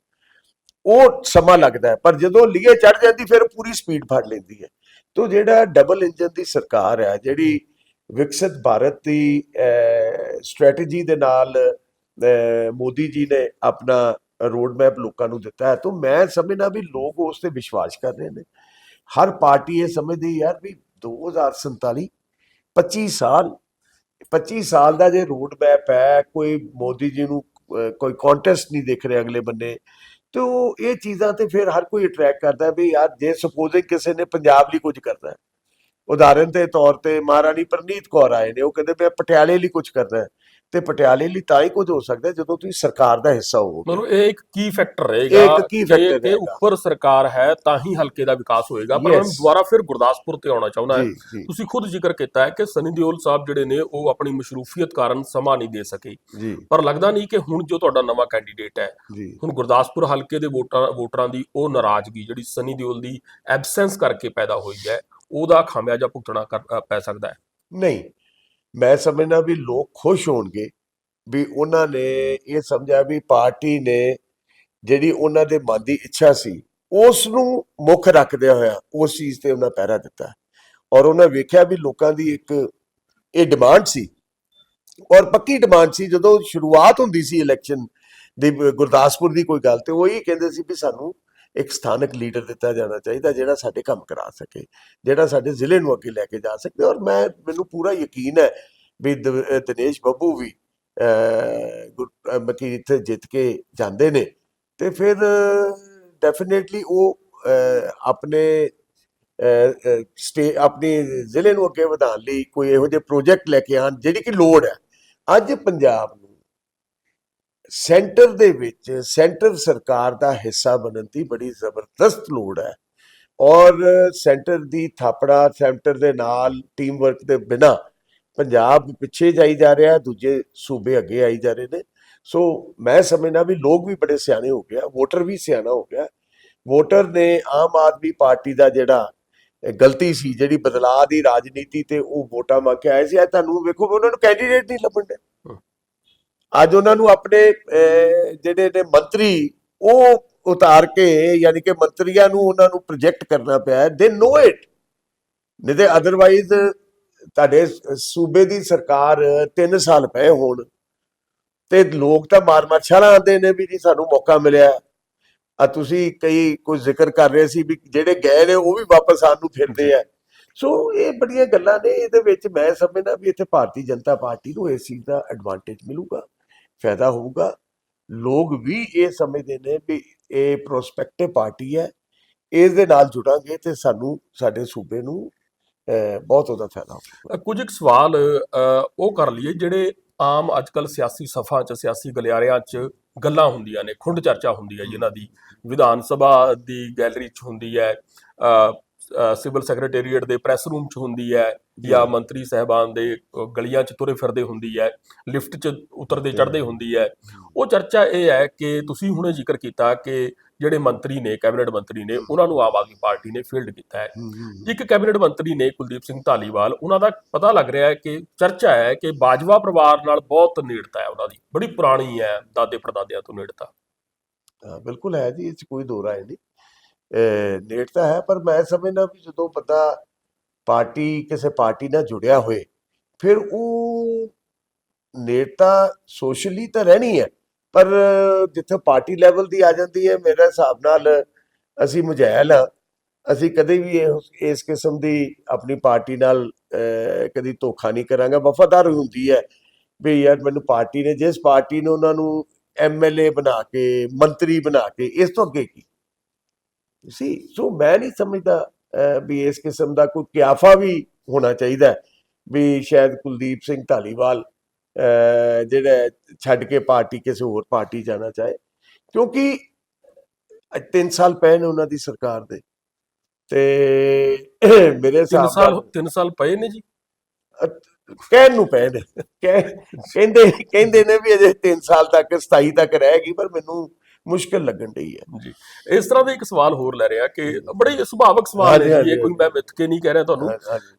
Speaker 1: ਉਹ ਸਮਾਂ ਲੱਗਦਾ ਪਰ ਜਦੋਂ ਲੀਏ ਚੜ ਜਾਂਦੀ, ਫਿਰ ਪੂਰੀ ਸਪੀਡ ਫੜ ਲੈਂਦੀ ਹੈ। ਤੋ ਜਿਹੜਾ ਡਬਲ ਇੰਜਨ ਦੀ ਸਰਕਾਰ ਹੈ, ਜਿਹੜੀ ਵਿਕਸਿਤ ਭਾਰਤ ਦੀ ਸਟ੍ਰੈਟਜੀ ਦੇ ਨਾਲ ਮੋਦੀ ਜੀ ਨੇ ਆਪਣਾ ਰੋਡ ਮੈਪ ਲੋਕਾਂ ਨੂੰ ਦਿੱਤਾ ਹੈ। ਤਾਂ ਮੈਂ ਸਮਝਣਾ ਵੀ ਲੋਕ ਉਸ ਤੇ ਵਿਸ਼ਵਾਸ ਕਰ ਰਹੇ ਨੇ। ਹਰ ਪਾਰਟੀ ਇਹ ਸਮਝਦੀ ਯਾਰ ਵੀ 2047 25 ਸਾਲ 25 ਸਾਲ ਦਾ ਜੇ ਰੋਡ ਮੈਪ ਹੈ, ਕੋਈ ਮੋਦੀ ਜੀ ਨੂੰ ਕੋਈ ਕੰਟੈਸਟ ਨਹੀਂ ਦੇਖ ਰਿਹਾ ਅਗਲੇ ਬੰਨੇ ਤੇ ਉਹ ਇਹ ਚੀਜ਼ਾਂ ਤੇ ਫਿਰ ਹਰ ਕੋਈ ਅਟਰੈਕਟ ਕਰਦਾ ਵੀ ਯਾਰ ਜੇ ਸਪੋਜ਼ਿੰਗ ਕਿਸੇ ਨੇ ਪੰਜਾਬ ਲਈ ਕੁਝ ਕਰਨਾ ਹੈ। ਉਦਾਹਰਨ ਦੇ ਤੌਰ ਤੇ ਮਹਾਰਾਣੀ ਪ੍ਰਨੀਤ ਕੌਰ ਆਏ ਨੇ ਉਹ ਕਹਿੰਦੇ ਮੈਂ ਪਟਿਆਲੇ ਲਈ ਕੁਝ ਕਰਨਾ ਤੇ ਪਟਿਆਲੇ ਲਈ ਤਾਂ ਹੀ ਕੁਝ ਹੋ ਸਕਦਾ ਜਦੋਂ ਤੁਸੀਂ ਸਰਕਾਰ ਦਾ ਹਿੱਸਾ ਹੋਵੋਗੇ।
Speaker 2: ਮਤਲਬ ਇਹ ਇੱਕ ਕੀ ਫੈਕਟਰ ਰਹੇਗਾ।
Speaker 1: ਇੱਕ factor
Speaker 2: ਜੇ
Speaker 1: ਰਹੇਗਾ।
Speaker 2: ਉੱਪਰ ਸਰਕਾਰ ਹੈ ਤਾਂ ਹੀ ਹਲਕੇ ਦਾ ਵਿਕਾਸ ਹੋਏਗਾ। ਪਰ ਮੈਂ. ਦੁਬਾਰਾ ਫਿਰ ਗੁਰਦਾਸਪੁਰ ਤੇ ਆਉਣਾ ਚਾਹੁੰਦਾ ਹਾਂ। ਤੁਸੀਂ ਖੁਦ ਜ਼ਿਕਰ ਕੀਤਾ ਹੈ ਕਿ ਸਨੀ ਦਿਓਲ ਸਾਹਿਬ ਜਿਹੜੇ ਨੇ ਉਹ ਆਪਣੀ ਮਸ਼ਰੂਫੀਅਤ ਕਾਰਨ ਸਮਾਂ ਨਹੀਂ ਦੇ ਸਕੇ। ਪਰ ਲੱਗਦਾ ਨਹੀਂ ਕਿ ਹੁਣ ਜੋ ਤੁਹਾਡਾ ਨਵਾਂ ਕੈਂਡੀਡੇਟ ਹੈ ਹੁਣ ਗੁਰਦਾਸਪੁਰ ਹਲਕੇ ਦੇ ਵੋਟਾਂ ਵੋਟਰਾਂ ਦੀ ਉਹ ਨਾਰਾਜ਼ਗੀ ਜਿਹੜੀ ਸਨੀ ਦਿਓਲ ਦੀ ਐਬਸੈਂਸ ਕਰਕੇ ਪੈਦਾ ਹੋਈ ਹੈ ਉਹਦਾ ਖਾਮਿਆਜਾ ਭੁਗਤਣਾ ਪੈ ਸਕਦਾ ਹੈ।
Speaker 1: ਨਹੀਂ, ਮੈਂ ਸਮਝਦਾ ਵੀ ਲੋਕ ਖੁਸ਼ ਹੋਣਗੇ ਵੀ ਉਹਨਾਂ ਨੇ ਇਹ ਸਮਝਿਆ ਵੀ ਪਾਰਟੀ ਨੇ ਜਿਹੜੀ ਉਹਨਾਂ ਦੇ ਮਨ ਦੀ ਇੱਛਾ ਸੀ ਉਸ ਨੂੰ ਮੁੱਖ ਰੱਖਦਿਆਂ ਹੋਇਆ ਉਸ ਚੀਜ਼ ਤੇ ਉਹਨਾਂ ਪਹਿਰਾ ਦਿੱਤਾ। ਔਰ ਉਹਨਾਂ ਵੇਖਿਆ ਵੀ ਲੋਕਾਂ ਦੀ ਇੱਕ, ਇਹ ਡਿਮਾਂਡ ਸੀ। ਔਰ ਪੱਕੀ ਡਿਮਾਂਡ ਸੀ, ਜਦੋਂ ਸ਼ੁਰੂਆਤ ਹੁੰਦੀ ਸੀ ਇਲੈਕਸ਼ਨ ਦੀ, ਗੁਰਦਾਸਪੁਰ ਦੀ ਕੋਈ ਗੱਲ ਤੇ ਉਹ ਇਹ ਕਹਿੰਦੇ ਸੀ ਵੀ ਸਾਨੂੰ ਇੱਕ ਸਥਾਨਕ ਲੀਡਰ ਦਿੱਤਾ ਜਾਣਾ ਚਾਹੀਦਾ ਜਿਹੜਾ ਸਾਡੇ ਕੰਮ ਕਰਾ ਸਕੇ ਜਿਹੜਾ ਸਾਡੇ ਜ਼ਿਲ੍ਹੇ ਨੂੰ ਅੱਗੇ ਲੈ ਕੇ ਜਾ ਸਕੇ। ਔਰ ਮੈਂ ਮੈਨੂੰ ਪੂਰਾ ਯਕੀਨ ਹੈ ਵੀ ਦ- ਦਿਨੇਸ਼ ਬੱਬੂ ਵੀ ਅਹ, ਗੁਰ- ਅਹ, ਇੱਥੇ ਜਿੱਤ ਕੇ ਜਾਂਦੇ ਨੇ। ਤੇ ਫਿਰ ਡੈਫੀਨੇਟਲੀ ਉਹ ਆਪਣੇ ਸਟੇ ਆਪਣੇ ਜ਼ਿਲ੍ਹੇ ਨੂੰ ਅੱਗੇ ਵਧਾਉਣ ਲਈ ਕੋਈ ਇਹੋ ਜਿਹੇ ਪ੍ਰੋਜੈਕਟ ਲੈ ਕੇ ਆਉਣ ਜਿਹੜੀ ਕਿ ਲੋੜ ਹੈ। ਅੱਜ ਪੰਜਾਬ ਸੈਂਟਰ ਦੇ ਵਿੱਚ, ਸੈਂਟਰ ਸਰਕਾਰ ਦਾ ਹਿੱਸਾ ਬਣਨ ਦੀ ਬੜੀ ਜ਼ਬਰਦਸਤ ਲੋੜ ਹੈ। ਔਰ ਸੈਂਟਰ ਦੀ ਥਾਪੜਾ, ਸੈਂਟਰ ਦੇ ਨਾਲ ਟੀਮ ਵਰਕ ਦੇ ਬਿਨਾ ਪੰਜਾਬ ਪਿੱਛੇ ਜਾਈ ਜਾ ਰਿਹਾ, ਦੂਜੇ ਸੂਬੇ ਅੱਗੇ ਆਈ ਜਾ ਰਹੇ ਨੇ। ਸੋ ਮੈਂ ਸਮਝਣਾ ਵੀ ਲੋਕ ਵੀ ਬੜੇ ਸਿਆਣੇ ਹੋ ਗਿਆ ਵੋਟਰ ਵੀ ਸਿਆਣਾ ਹੋ ਗਿਆ। ਵੋਟਰ ਨੇ ਆਮ ਆਦਮੀ ਪਾਰਟੀ ਦਾ ਜਿਹੜਾ ਗਲਤੀ ਸੀ, ਜਿਹੜੀ ਬਦਲਾਅ ਦੀ ਰਾਜਨੀਤੀ ਤੇ ਉਹ ਵੋਟਾਂ ਮੰਗ ਕੇ ਆਏ ਸੀ। ਅੱਜ ਤੁਹਾਨੂੰ ਵੇਖੋ, ਉਹਨਾਂ ਨੂੰ ਕੈਂਡੀਡੇਟ ਨਹੀਂ ਲੱਭਣ ਦੇ। ਅੱਜ ਉਹਨਾਂ ਨੂੰ ਆਪਣੇ ਜਿਹੜੇ ਨੇ ਮੰਤਰੀ, ਉਹ ਉਤਾਰ ਕੇ ਯਾਨੀ ਕਿ ਮੰਤਰੀਆਂ ਨੂੰ ਉਹਨਾਂ ਨੂੰ ਪ੍ਰੋਜੈਕਟ ਕਰਨਾ ਪਿਆ ਦੇ ਨੋ ਇਟ ਨਹੀਂ ਤੇ ਅਦਰਵਾਈਜ਼ ਤੁਹਾਡੇ ਸੂਬੇ ਦੀ ਸਰਕਾਰ 3 ਸਾਲ ਪਏ ਹੋਣ ਤੇ ਲੋਕ ਤਾਂ ਮਾਰ ਮਾਰ ਛਾਲਾਂ ਆਉਂਦੇ ਨੇ ਵੀ ਜੀ, ਸਾਨੂੰ ਮੌਕਾ ਮਿਲਿਆ ਆ ਤੁਸੀਂ ਕਈ ਕੁਝ ਜ਼ਿਕਰ ਕਰ ਰਹੇ ਸੀ ਵੀ ਜਿਹੜੇ ਗਏ ਨੇ, ਉਹ ਵੀ ਵਾਪਸ ਆਉਣ ਨੂੰ ਫਿਰਦੇ ਆ। ਸੋ ਇਹ ਬੜੀਆਂ ਗੱਲਾਂ ਨੇ, ਇਹਦੇ ਵਿੱਚ ਮੈਂ ਸਮਝਦਾ ਵੀ ਇੱਥੇ ਭਾਰਤੀ ਜਨਤਾ ਪਾਰਟੀ ਨੂੰ ਇਸ ਚੀਜ਼ ਦਾ ਐਡਵਾਂਟੇਜ ਮਿਲੂਗਾ। ਫਾਇਦਾ ਹੋਊਗਾ। ਲੋਕ ਵੀ ਇਹ ਸਮਝਦੇ ਨੇ ਵੀ ਇਹ ਪ੍ਰੋਸਪੈਕਟਿਵ ਪਾਰਟੀ ਹੈ ਇਸ ਦੇ ਨਾਲ ਜੁੜਾਂਗੇ ਤੇ ਸਾਨੂੰ ਸਾਡੇ ਸੂਬੇ ਨੂੰ ਬਹੁਤ ਉਹਦਾ ਫਾਇਦਾ ਹੋਊਗਾ।
Speaker 2: ਕੁਝ ਕੁ ਸਵਾਲ ਉਹ ਕਰ ਲਈਏ ਜਿਹੜੇ ਆਮ ਅੱਜਕੱਲ ਸਿਆਸੀ ਸਫਾ 'ਚ ਸਿਆਸੀ ਗਲਿਆਰਿਆਂ 'ਚ ਗੱਲਾਂ ਹੁੰਦੀਆਂ ਨੇ ਖੁੰਡ ਚਰਚਾ ਹੁੰਦੀ ਹੈ ਜਿਨ੍ਹਾਂ ਦੀ ਵਿਧਾਨ ਸਭਾ ਦੀ ਗੈਲਰੀ 'ਚ ਹੁੰਦੀ ਹੈ ਸਿਵਲ ਸੈਕਟਰੀਏਟ ਦੇ ਪ੍ਰੈਸ ਰੂਮ 'ਚ ਹੁੰਦੀ ਹੈ ਜਾਂ ਮੰਤਰੀ ਸਹਿਬਾਨ ਦੇ ਗਲੀਆਂ 'ਚ ਤੁਰੇ ਫਿਰਦੇ ਹੁੰਦੀ ਹੈ ਲਿਫਟ 'ਚ ਉਤਰਦੇ ਚੜ੍ਹਦੇ ਹੁੰਦੀ ਹੈ। ਉਹ ਚਰਚਾ ਇਹ ਹੈ ਕਿ ਤੁਸੀਂ ਹੁਣੇ ਜ਼ਿਕਰ ਕੀਤਾ ਕਿ ਜਿਹੜੇ ਮੰਤਰੀ ਨੇ ਕੈਬਨਿਟ ਮੰਤਰੀ ਨੇ ਉਹਨਾਂ ਨੂੰ ਆਮ ਆਦਮੀ ਪਾਰਟੀ ਨੇ ਫੀਲਡ ਕੀਤਾ ਹੈ। ਇੱਕ ਕੈਬਨਿਟ ਮੰਤਰੀ ਨੇ ਕੁਲਦੀਪ ਸਿੰਘ ਧਾਲੀਵਾਲ ਉਹਨਾਂ ਦਾ ਪਤਾ ਲੱਗ ਰਿਹਾ ਹੈ ਕਿ ਚਰਚਾ ਹੈ ਕਿ ਬਾਜਵਾ ਪਰਿਵਾਰ ਨਾਲ ਬਹੁਤ ਨੇੜਤਾ ਹੈ ਉਹਨਾਂ ਦੀ ਬੜੀ ਪੁਰਾਣੀ ਹੈ ਦਾਦੇ ਪੜਦਾਦਿਆਂ ਤੋਂ ਨੇੜਤਾ।
Speaker 1: ਹਾਂ ਬਿਲਕੁਲ ਹੈ ਜੀ ਇਹ 'ਚ ਕੋਈ ਦੋ ਰਾਏ ਨਹੀਂ। ਅਹ ਨੇੜ ਤਾਂ ਹੈ, ਪਰ ਮੈਂ ਸਮਝਦਾ ਵੀ ਜਦੋਂ ਬੰਦਾ ਪਾਰਟੀ, ਕਿਸੇ ਪਾਰਟੀ ਨਾਲ ਜੁੜਿਆ ਹੋਏ, ਫਿਰ ਉਹ ਨੇੜਤਾ ਸੋਸ਼ਲੀ ਤਾਂ ਰਹਿਣੀ ਹੈ, ਪਰ ਜਿੱਥੇ ਪਾਰਟੀ ਲੈਵਲ ਦੀ ਆ ਜਾਂਦੀ ਹੈ, ਮੇਰੇ ਹਿਸਾਬ ਨਾਲ ਅਸੀਂ ਮੁਝੈਲ ਆ ਅਸੀਂ ਕਦੇ ਵੀ ਇਹ- ਇਸ ਕਿਸਮ ਦੀ ਆਪਣੀ ਪਾਰਟੀ ਨਾਲ ਕਦੀ ਧੋਖਾ ਨਹੀਂ ਕਰਾਂਗਾ। ਵਫਾਦਾਰ ਹੁੰਦੀ ਹੈ ਵੀ ਯਾਰ ਮੈਨੂੰ ਪਾਰਟੀ ਨੇ, ਜਿਸ ਪਾਰਟੀ ਨੇ ਉਹਨਾਂ ਨੂੰ ਐਮਐਲਏ ਬਣਾ ਕੇ, ਮੰਤਰੀ ਬਣਾ ਕੇ, ਇਸ ਤੋਂ ਅੱਗੇ ਕੀ? ਸੀ ਸੋ ਮੈਂ ਨਹੀਂ ਸਮਝਦਾ ਵੀ ਇਸ ਕਿਸਮ ਦਾ ਕੋਈ ਕਿਆਫਾ ਵੀ ਹੋਣਾ ਚਾਹੀਦਾ ਵੀ ਸ਼ਾਇਦ ਕੁਲਦੀਪ ਸਿੰਘ ਢਾਲੀਵਾਲ ਜਿਹੜਾ ਛੱਡ ਕੇ ਪਾਰਟੀ ਕਿਸੇ ਹੋਰ ਪਾਰਟੀ ਜਾਣਾ ਚਾਹੇ ਕਿਉਂਕਿ ਅੱਜ 3 ਸਾਲ ਪਏ ਨੇ ਉਹਨਾਂ ਦੀ ਸਰਕਾਰ ਦੇ ਤੇ ਮੇਰੇ
Speaker 2: 3
Speaker 1: ਹਿਸਾਬ
Speaker 2: ਸਾਲ
Speaker 1: ਨਾਲ
Speaker 2: 3 ਸਾਲ ਪਏ ਨੇ ਜੀ?
Speaker 1: ਕਹਿਣ ਨੂੰ ਪਏ ਨੇ ਕਹਿ- ਕਹਿੰਦੇ ਕਹਿੰਦੇ ਨੇ ਵੀ ਅਜੇ 3 ਸਾਲ ਤੱਕ 27 ਤੱਕ ਰਹੇਗੀ ਪਰ ਮੈਨੂੰ ਮੁਸ਼ਕਲ ਲੱਗਣ ਡਈ ਹੈ।
Speaker 2: ਜੀ। ਇਸ ਤਰ੍ਹਾਂ ਦਾ ਇੱਕ ਸਵਾਲ ਹੋਰ ਲੈ ਰਿਹਾ ਕਿ ਬੜੀ ਸੁਭਾਵਕ ਸਵਾਲ ਹੈ ਜੀ ਇਹ ਕੋਈ ਮੈਂ ਮਿੱਥ ਕੇ ਨਹੀਂ ਕਹਿ ਰਿਹਾ ਤੁਹਾਨੂੰ।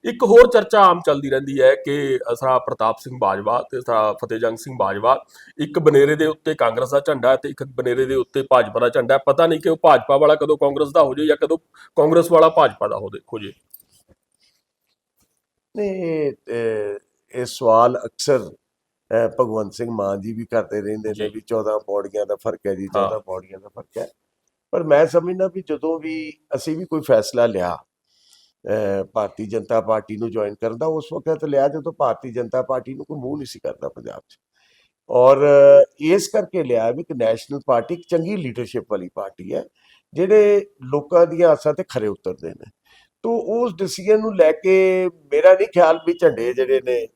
Speaker 2: ਇੱਕ ਹੋਰ ਚਰਚਾ ਆਮ ਚੱਲਦੀ ਰਹਿੰਦੀ ਹੈ ਕਿ ਅਸਰਾ ਪ੍ਰਤਾਪ ਸਿੰਘ ਬਾਜਵਾ ਤੇ ਅਸਰਾ ਫਤਿਹਜੰਗ ਸਿੰਘ ਬਾਜਵਾ ਇੱਕ ਬਨੇਰੇ ਦੇ ਉੱਤੇ ਕਾਂਗਰਸ ਦਾ ਝੰਡਾ ਤੇ ਇੱਕ ਬਨੇਰੇ ਦੇ ਉੱਤੇ ਭਾਜਪਾ ਦਾ ਝੰਡਾ। ਪਤਾ ਨਹੀਂ ਕਿ ਉਹ ਭਾਜਪਾ ਵਾਲਾ ਕਦੋਂ ਕਾਂਗਰਸ ਦਾ ਹੋ ਜਾਏ ਜਾਂ ਕਦੋਂ ਕਾਂਗਰਸ ਵਾਲਾ ਭਾਜਪਾ ਦਾ ਹੋ ਦੇ- ਹੋ ਜੇ।
Speaker 1: ਨੇ ਇਹ ਸਵਾਲ ਅਕਸਰ ਭਗਵੰਤ ਸਿੰਘ ਮਾਨ ਜੀ ਵੀ ਕਰਦੇ ਰਹਿੰਦੇ ਨੇ। ਵੀ 14 ਪੌੜੀਆਂ ਦਾ ਫ਼ਰਕ ਹੈ ਜੀ
Speaker 2: ਹਾਂ।
Speaker 1: 14 ਪੌੜੀਆਂ ਦਾ ਫ਼ਰਕ ਹੈ ਪਰ ਮੈਂ ਸਮਝਦਾ ਵੀ ਜਦੋਂ ਵੀ ਅਸੀਂ ਵੀ ਕੋਈ ਫੈਸਲਾ ਲਿਆ ਭਾਰਤੀ ਜਨਤਾ ਪਾਰਟੀ ਨੂੰ ਜੁਆਇਨ ਕਰਨ ਦਾ ਉਸ ਵਕਤ ਲਿਆ ਜਦੋਂ ਭਾਰਤੀ ਜਨਤਾ ਪਾਰਟੀ ਨੂੰ ਕੋਈ ਮੂੰਹ ਨਹੀਂ ਸੀ ਕਰਦਾ ਪੰਜਾਬ 'ਚ ਔਰ ਇਸ ਕਰਕੇ ਲਿਆ ਵੀ ਕਿ ਨੈਸ਼ਨਲ ਪਾਰਟੀ ਇੱਕ ਚੰਗੀ ਲੀਡਰਸ਼ਿਪ ਵਾਲੀ ਪਾਰਟੀ ਹੈ ਜਿਹੜੇ ਲੋਕਾਂ ਦੀਆਂ ਆਸਾਂ ਤੇ ਖਰੇ ਉਤਰਦੇ ਨੇ ਤੋ ਉਸ ਡਿਸੀਜਨ ਨੂੰ ਲੈ ਕੇ ਮੇਰਾ ਨਹੀਂ ਖਿਆਲ ਵੀ ਝੰਡੇ ਜਿਹੜੇ ਨੇ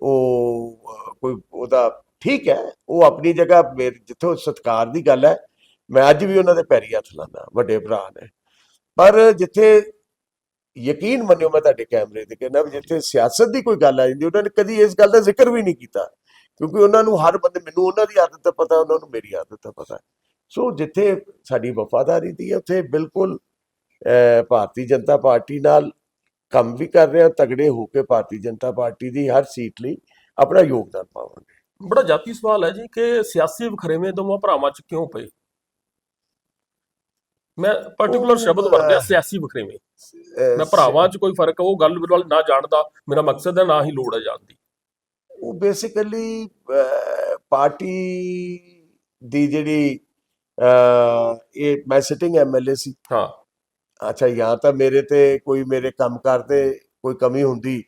Speaker 1: ਉਹ ਕੋਈ ਉਹਦਾ ਠੀਕ ਹੈ ਉਹ ਆਪਣੀ ਜਗ੍ਹਾ ਮੇਰੇ ਜਿੱਥੋਂ ਸਤਿਕਾਰ ਦੀ ਗੱਲ ਹੈ ਮੈਂ ਅੱਜ ਵੀ ਉਹਨਾਂ ਦੇ ਪੈਰੀ ਹੱਥ ਲਾਉਂਦਾ ਵੱਡੇ ਭਰਾ ਨੇ। ਪਰ ਜਿੱਥੇ ਯਕੀਨ ਮੰਨਿਓ ਮੈਂ ਤੁਹਾਡੇ ਕੈਮਰੇ ਤੇ ਕਹਿੰਦਾ ਵੀ ਜਿੱਥੇ ਸਿਆਸਤ ਦੀ ਕੋਈ ਗੱਲ ਆ ਜਾਂਦੀ ਉਹਨਾਂ ਨੇ ਕਦੀ ਇਸ ਗੱਲ ਦਾ ਜ਼ਿਕਰ ਵੀ ਨਹੀਂ ਕੀਤਾ। ਕਿਉਂਕਿ ਉਹਨਾਂ ਨੂੰ ਹਰ ਬੰਦੇ ਮੈਨੂੰ ਉਹਨਾਂ ਦੀ ਆਦਤ ਦਾ ਪਤਾ ਉਹਨਾਂ ਨੂੰ ਮੇਰੀ ਆਦਤ ਦਾ ਪਤਾ। ਸੋ ਜਿੱਥੇ ਸਾਡੀ ਵਫਾਦਾਰੀ ਦੀ ਹੈ ਉੱਥੇ ਬਿਲਕੁਲ ਅਹ, ਭਾਰਤੀ ਜਨਤਾ ਪਾਰਟੀ ਨਾਲ ਕੰਮ ਵੀ ਕਰ ਰਹੇ ਹਾਂ ਤਗੜੇ ਹੋ ਕੇ ਭਾਰਤੀ ਜਨਤਾ ਪਾਰਟੀ ਦੀ ਹਰ ਸੀਟ ਲਈ ਆਪਣਾ ਯੋਗਦਾਨ ਪਾਵਾਂਗੇ।
Speaker 2: ਬੜਾ ਜਾਤੀ ਸਵਾਲ ਹੈ ਜੀ ਕਿ ਸਿਆਸੀ ਵਖਰੇਵੇਂ ਦੋਵਾਂ ਭਰਾਵਾਂ 'ਚ ਕਿਉਂ ਪਏ? ਮੈਂ ਪਾਰਟਿਕੂਲਰ ਸ਼ਬਦ ਵਰਤਿਆ ਸਿਆਸੀ ਵਖਰੇਵੇਂ। ਮੈਂ ਭਰਾਵਾਂ 'ਚ ਕੋਈ ਫ਼ਰਕ ਉਹ ਗੱਲ ਵੱਲ ਨਾ ਜਾਣਦਾ ਮੇਰਾ ਮਕਸਦ ਹੈ ਨਾ ਹੀ ਲੋੜ ਹੈ ਜਾਣਦੀ
Speaker 1: ਉਹ ਬੇਸਿਕਲੀ ਪਾਰਟੀ ਦੀ ਜਿਹੜੀ ਇਹ ਮੈਂ ਸਿਟਿੰਗ ਐਮਐਲਏ ਸੀ।
Speaker 2: ਹਾਂ।
Speaker 1: ਅੱਛਾ ਜਾਂ ਤਾਂ ਮੇਰੇ ਤੇ ਕੋਈ ਮੇਰੇ ਕੰਮਕਾਰ ਤੇ ਕੋਈ ਕਮੀ ਹੁੰਦੀ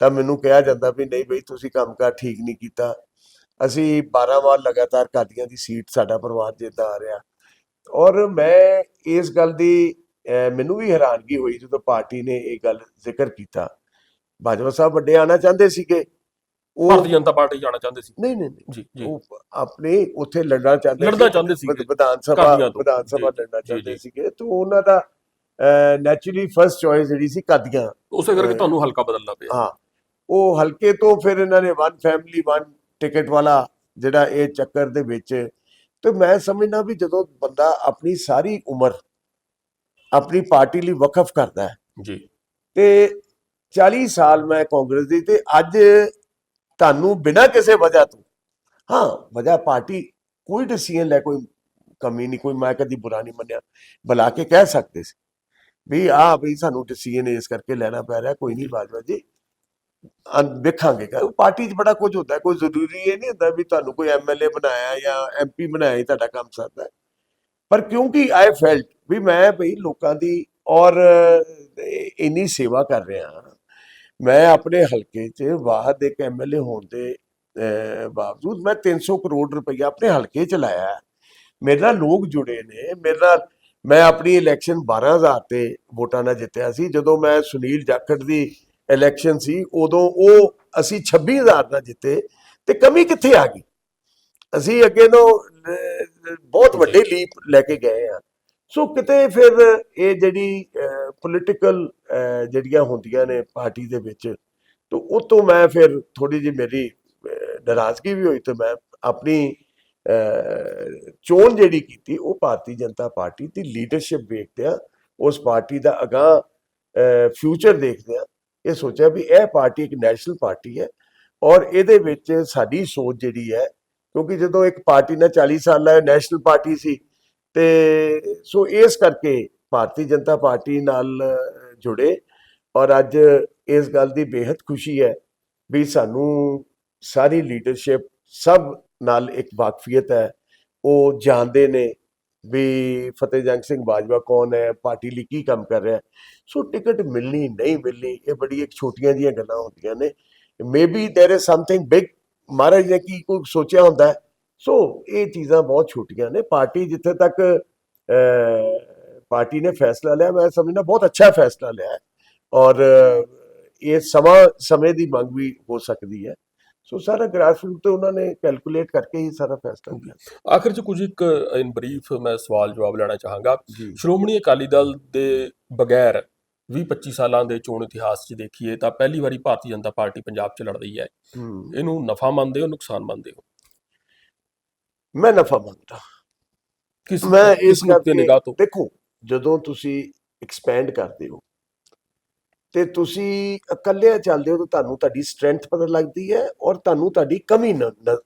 Speaker 1: ਤਾਂ ਮੈਨੂੰ ਕਿਹਾ ਜਾਂਦਾ ਵੀ ਨਹੀਂ ਬਈ ਤੁਸੀਂ ਕੰਮਕਾਰ ਠੀਕ ਨਹੀਂ ਕੀਤਾ। ਅਸੀਂ 12 ਵਾਰ ਲਗਾਤਾਰ ਕਾਦੀਆਂ ਦੀ ਸੀਟ ਸਾਡਾ ਪਰਿਵਾਰ ਜਿੱਦਾਂ ਆ ਰਿਹਾ। ਔਰ ਮੈਂ ਇਸ ਗੱਲ ਦੀ ਮੈਨੂੰ ਵੀ ਹੈਰਾਨਗੀ ਹੋਈ ਜਦੋਂ ਪਾਰਟੀ ਨੇ ਇਹ ਗੱਲ ਜ਼ਿਕਰ ਕੀਤਾ। ਬਾਜਵਾ ਸਾਹਿਬ ਵੱਡੇ ਆਣਾ ਚਾਹੁੰਦੇ ਸੀਗੇ। ਉਹ
Speaker 2: ਭਾਰਤੀ ਜਨਤਾ ਪਾਰਟੀ ਜਾਣਾ ਚਾਹੁੰਦੇ ਸੀ।
Speaker 1: ਨਹੀਂ ਨਹੀਂ
Speaker 2: ਜੀ ਜੀ।
Speaker 1: ਉਹ ਆਪਣੇ ਉੱਥੇ ਲੜਨਾ ਚਾਹੁੰਦੇ
Speaker 2: ਲੜਨਾ
Speaker 1: ਸੀ।
Speaker 2: ਚਾਹੁੰਦੇ
Speaker 1: ਵਿਧਾਨ ਸਭਾ। ਵਿਧਾਨ ਸਭਾ ਲੜਨਾ ਚਾਹੁੰਦੇ। ਸੀਗੇ। ਤੇ ਉਹਨਾਂ ਦਾ ਨੈਚੁਰਲੀ ਫਰਸਟ ਚੋਇਸ ਜਿਹੜੀ ਸੀ ਕਾਦੀਆਂ।
Speaker 2: ਉਸੇ ਕਰਕੇ ਤੁਹਾਨੂੰ ਹਲਕਾ ਬਦਲਣਾ ਪਿਆ।
Speaker 1: ਹਾਂ। ਉਹ ਹਲਕੇ ਤੋਂ ਫਿਰ ਇਹਨਾਂ ਨੇ ਵਨ ਫੈਮਿਲੀ ਵਨ ਟਿਕਟ ਵਾਲਾ ਜਿਹੜਾ ਇਹ ਚੱਕਰ ਦੇ ਵਿੱਚ ਤੇ ਮੈਂ ਸਮਝਦਾ ਵੀ ਜਦੋਂ ਬੰਦਾ ਆਪਣੀ ਸਾਰੀ ਉਮਰ ਆਪਣੀ ਪਾਰਟੀ ਲਈ ਵਕਫ ਕਰਦਾ ਹੈ
Speaker 2: ਜੀ।
Speaker 1: ਤੇ 40 ਸਾਲ ਮੈਂ ਕਾਂਗਰਸ ਦੀ ਤੇ ਅੱਜ ਤੁਹਾਨੂੰ ਬਿਨਾਂ ਕਿਸੇ ਵਜ੍ਹਾ ਤੋਂ ਹਾਂ ਵਜ੍ਹਾ ਪਾਰਟੀ ਕੋਈ ਡਿਸੀਜਨ ਲੈ ਕੋਈ ਕਮੀ ਨਹੀਂ ਕੋਈ ਮੈਂ ਕਦੀ ਬੁਰਾ ਨਹੀਂ ਮੰਨਿਆ ਬੁਲਾ ਕੇ ਕਹਿ ਸਕਦੇ ਸੀ। ਵੀ ਆ ਵੀ ਸਾਨੂੰ ਡਿਸੀਜਨ ਇਸ ਕਰਕੇ ਲੈਣਾ ਪੈ ਰਿਹਾ ਕੋਈ ਨਹੀਂ ਬਾਜਵਾ ਜੀ। ਅਨ- ਵੇਖਾਂਗੇ ਕਿ ਪਾਰਟੀ 'ਚ ਬੜਾ ਕੁਝ ਹੁੰਦਾ ਕੋਈ ਜ਼ਰੂਰੀ ਇਹ ਨਹੀਂ ਹੁੰਦਾ ਵੀ ਤੁਹਾਨੂੰ ਕੋਈ ਐਮਐਲਏ ਬਣਾਇਆ ਜਾਂ ਐਮਪੀ ਬਣਾਇਆ ਹੀ ਤੁਹਾਡਾ ਕੰਮ ਸਰਦਾ। ਪਰ ਕਿਉਂਕਿ ਆਈ ਫੈਲਟ ਵੀ ਮੈਂ ਭਈ ਲੋਕਾਂ ਦੀ ਔਰ ਇੰਨੀ ਸੇਵਾ ਕਰ ਰਿਹਾ ਮੈਂ ਆਪਣੇ ਹਲਕੇ 'ਚ ਵਾਹਦ ਇੱਕ ਐਮਐਲਏ ਹੋਣ ਦੇ ਬਾਵਜੂਦ ਮੈਂ 300 ਕਰੋੜ ਰੁਪਈਆ ਆਪਣੇ ਹਲਕੇ 'ਚ ਲਾਇਆ। ਮੇਰੇ ਨਾਲ ਲੋਕ ਜੁੜੇ ਨੇ ਮੇਰੇ ਨਾਲ ਮੈਂ ਆਪਣੀ ਇਲੈਕਸ਼ਨ 12000 ਤੇ ਵੋਟਾਂ ਨਾਲ ਜਿੱਤਿਆ ਸੀ। ਜਦੋਂ ਮੈਂ ਸੁਨੀਲ ਜਾਖੜ ਦੀ ਇਲੈਕਸ਼ਨ ਸੀ ਉਦੋਂ ਉਹ ਅਸੀਂ 26000 ਨਾਲ ਜਿੱਤੇ ਤੇ ਕਮੀ ਕਿੱਥੇ ਆ ਗਈ? ਅਸੀਂ ਅੱਗੇ ਨੂੰ ਬਹੁਤ ਵੱਡੇ ਲੀਪ ਲੈ ਕੇ ਗਏ ਆ ਸੋ ਕਿਤੇ ਫਿਰ ਇਹ ਜਿਹੜੀ ਪੋਲਿਟੀਕਲ ਜਿਹੜੀਆਂ ਹੁੰਦੀਆਂ ਨੇ ਪਾਰਟੀ ਦੇ ਵਿੱਚ ਤੇ ਉਹ ਤੋਂ ਮੈਂ ਫਿਰ ਥੋੜੀ ਜਿਹੀ ਮੇਰੀ ਨਾਰਾਜ਼ਗੀ ਵੀ ਹੋਈ ਤੇ ਮੈਂ ਆਪਣੀ ਚੋਣ ਜਿਹੜੀ ਕੀਤੀ, ਉਹ ਭਾਰਤੀ ਜਨਤਾ ਪਾਰਟੀ ਦੀ ਲੀਡਰਸ਼ਿਪ ਵੇਖਦਿਆਂ, ਉਸ ਪਾਰਟੀ ਦਾ ਅਗਾਹ ਫਿਊਚਰ ਦੇਖਦਿਆਂ, ਇਹ ਸੋਚਿਆ ਵੀ ਇਹ ਪਾਰਟੀ ਇੱਕ ਨੈਸ਼ਨਲ ਪਾਰਟੀ ਹੈ ਔਰ ਇਹਦੇ ਵਿੱਚ ਸਾਡੀ ਸੋਚ ਜਿਹੜੀ ਹੈ, ਕਿਉਂਕਿ ਜਦੋਂ ਇੱਕ ਪਾਰਟੀ ਨਾਲ 40 ਸਾਲਾਂ ਨੈਸ਼ਨਲ ਪਾਰਟੀ ਸੀ, ਤੇ ਸੋ ਇਸ ਕਰਕੇ ਭਾਰਤੀ ਜਨਤਾ ਪਾਰਟੀ ਨਾਲ ਜੁੜੇ ਔਰ ਅੱਜ ਇਸ ਗੱਲ ਦੀ ਬੇहद ਖੁਸ਼ੀ ਹੈ ਵੀ ਸਾਨੂੰ ਸਾਰੀ ਲੀਡਰਸ਼ਿਪ ਸਭ ਨਾਲ ਇੱਕ ਵਾਕਫੀਅਤ ਹੈ ਉਹ ਜਾਣਦੇ ਨੇ ਵੀ ਫਤਿਹ ਜੰਗ ਸਿੰਘ ਬਾਜਵਾ ਕੌਣ ਹੈ ਪਾਰਟੀ ਲਈ ਕੀ ਕੰਮ ਕਰ ਰਿਹਾ ਹੈ। ਸੋ ਟਿਕਟ ਮਿਲਣੀ ਨਹੀਂ ਮਿਲਣੀ ਇਹ ਬੜੀ ਇੱਕ ਛੋਟੀਆਂ ਜੀਆਂ ਗੱਲਾਂ ਹੁੰਦੀਆਂ ਨੇ maybe there is something big ਮਹਾਰਾਜ ਨੇ ਕੀ ਕੋਈ ਸੋਚਿਆ ਹੁੰਦਾ ਹੈ। ਸੋ ਇਹ ਚੀਜ਼ਾਂ ਬਹੁਤ ਛੋਟੀਆਂ ਨੇ ਪਾਰਟੀ ਜਿੱਥੇ ਤੱਕ ਅਹ, ਪਾਰਟੀ ਨੇ ਫੈਸਲਾ ਲਿਆ ਮੈਂ ਸਮਝਦਾ ਬਹੁਤ ਅੱਛਾ ਫੈਸਲਾ ਲਿਆ ਹੈ ਔਰ ਅਹ, ਇਹ ਸਮਾਂ ਸਮੇਂ ਦੀ ਮੰਗ ਵੀ ਹੋ ਸਕਦੀ ਹੈ ਸੋ ਸਾਰਾ ਗ੍ਰਾਸਰੂਟ ਤੇ ਉਹਨਾਂ ਨੇ ਕੈਲਕੂਲੇਟ ਕਰਕੇ ਹੀ ਸਾਰਾ ਫੈਸਲਾ ਲਿਆ
Speaker 2: ਆਖਿਰ ਚ ਕੁਝ ਇੱਕ ਇਨ ਬਰੀਫ ਮੈਂ ਸਵਾਲ ਜਵਾਬ ਲੈਣਾ ਚਾਹਾਂਗਾ। ਸ਼੍ਰੋਮਣੀ ਅਕਾਲੀ ਦਲ ਦੇ ਬਗੈਰ 20-25 ਸਾਲਾਂ ਦੇ ਚੋਣ ਇਤਿਹਾਸ 'ਚ ਦੇਖੀਏ ਤਾਂ ਪਹਿਲੀ ਵਾਰੀ ਭਾਰਤੀ ਜਨਤਾ ਪਾਰਟੀ ਪੰਜਾਬ 'ਚ ਲੜ ਰਹੀ ਹੈ। ਇਹਨੂੰ ਨਫਾ ਮੰਨਦੇ ਹੋ ਨੁਕਸਾਨ ਮੰਨਦੇ ਹੋ?
Speaker 1: ਮੈਂ ਨਫਾ ਮੰਗਦਾ
Speaker 2: ਕਿਸ
Speaker 1: ਮੈਂ ਇਸ
Speaker 2: ਨੁਕਤੇ ਨਿਗਾਹ ਤੋਂ?
Speaker 1: ਦੇਖੋ ਜਦੋਂ ਤੁਸੀਂ ਐਕਸਪੈਂਡ ਕਰਦੇ ਹੋ ਤੇ ਤੁਸੀਂ ਇਕੱਲੇ ਚੱਲਦੇ ਹੋ ਤਾਂ ਤੁਹਾਨੂੰ ਤੁਹਾਡੀ ਸਟਰੈਂਥ ਪਤਾ ਲੱਗਦੀ ਹੈ ਔਰ ਤੁਹਾਨੂੰ ਤੁਹਾਡੀ ਕਮੀ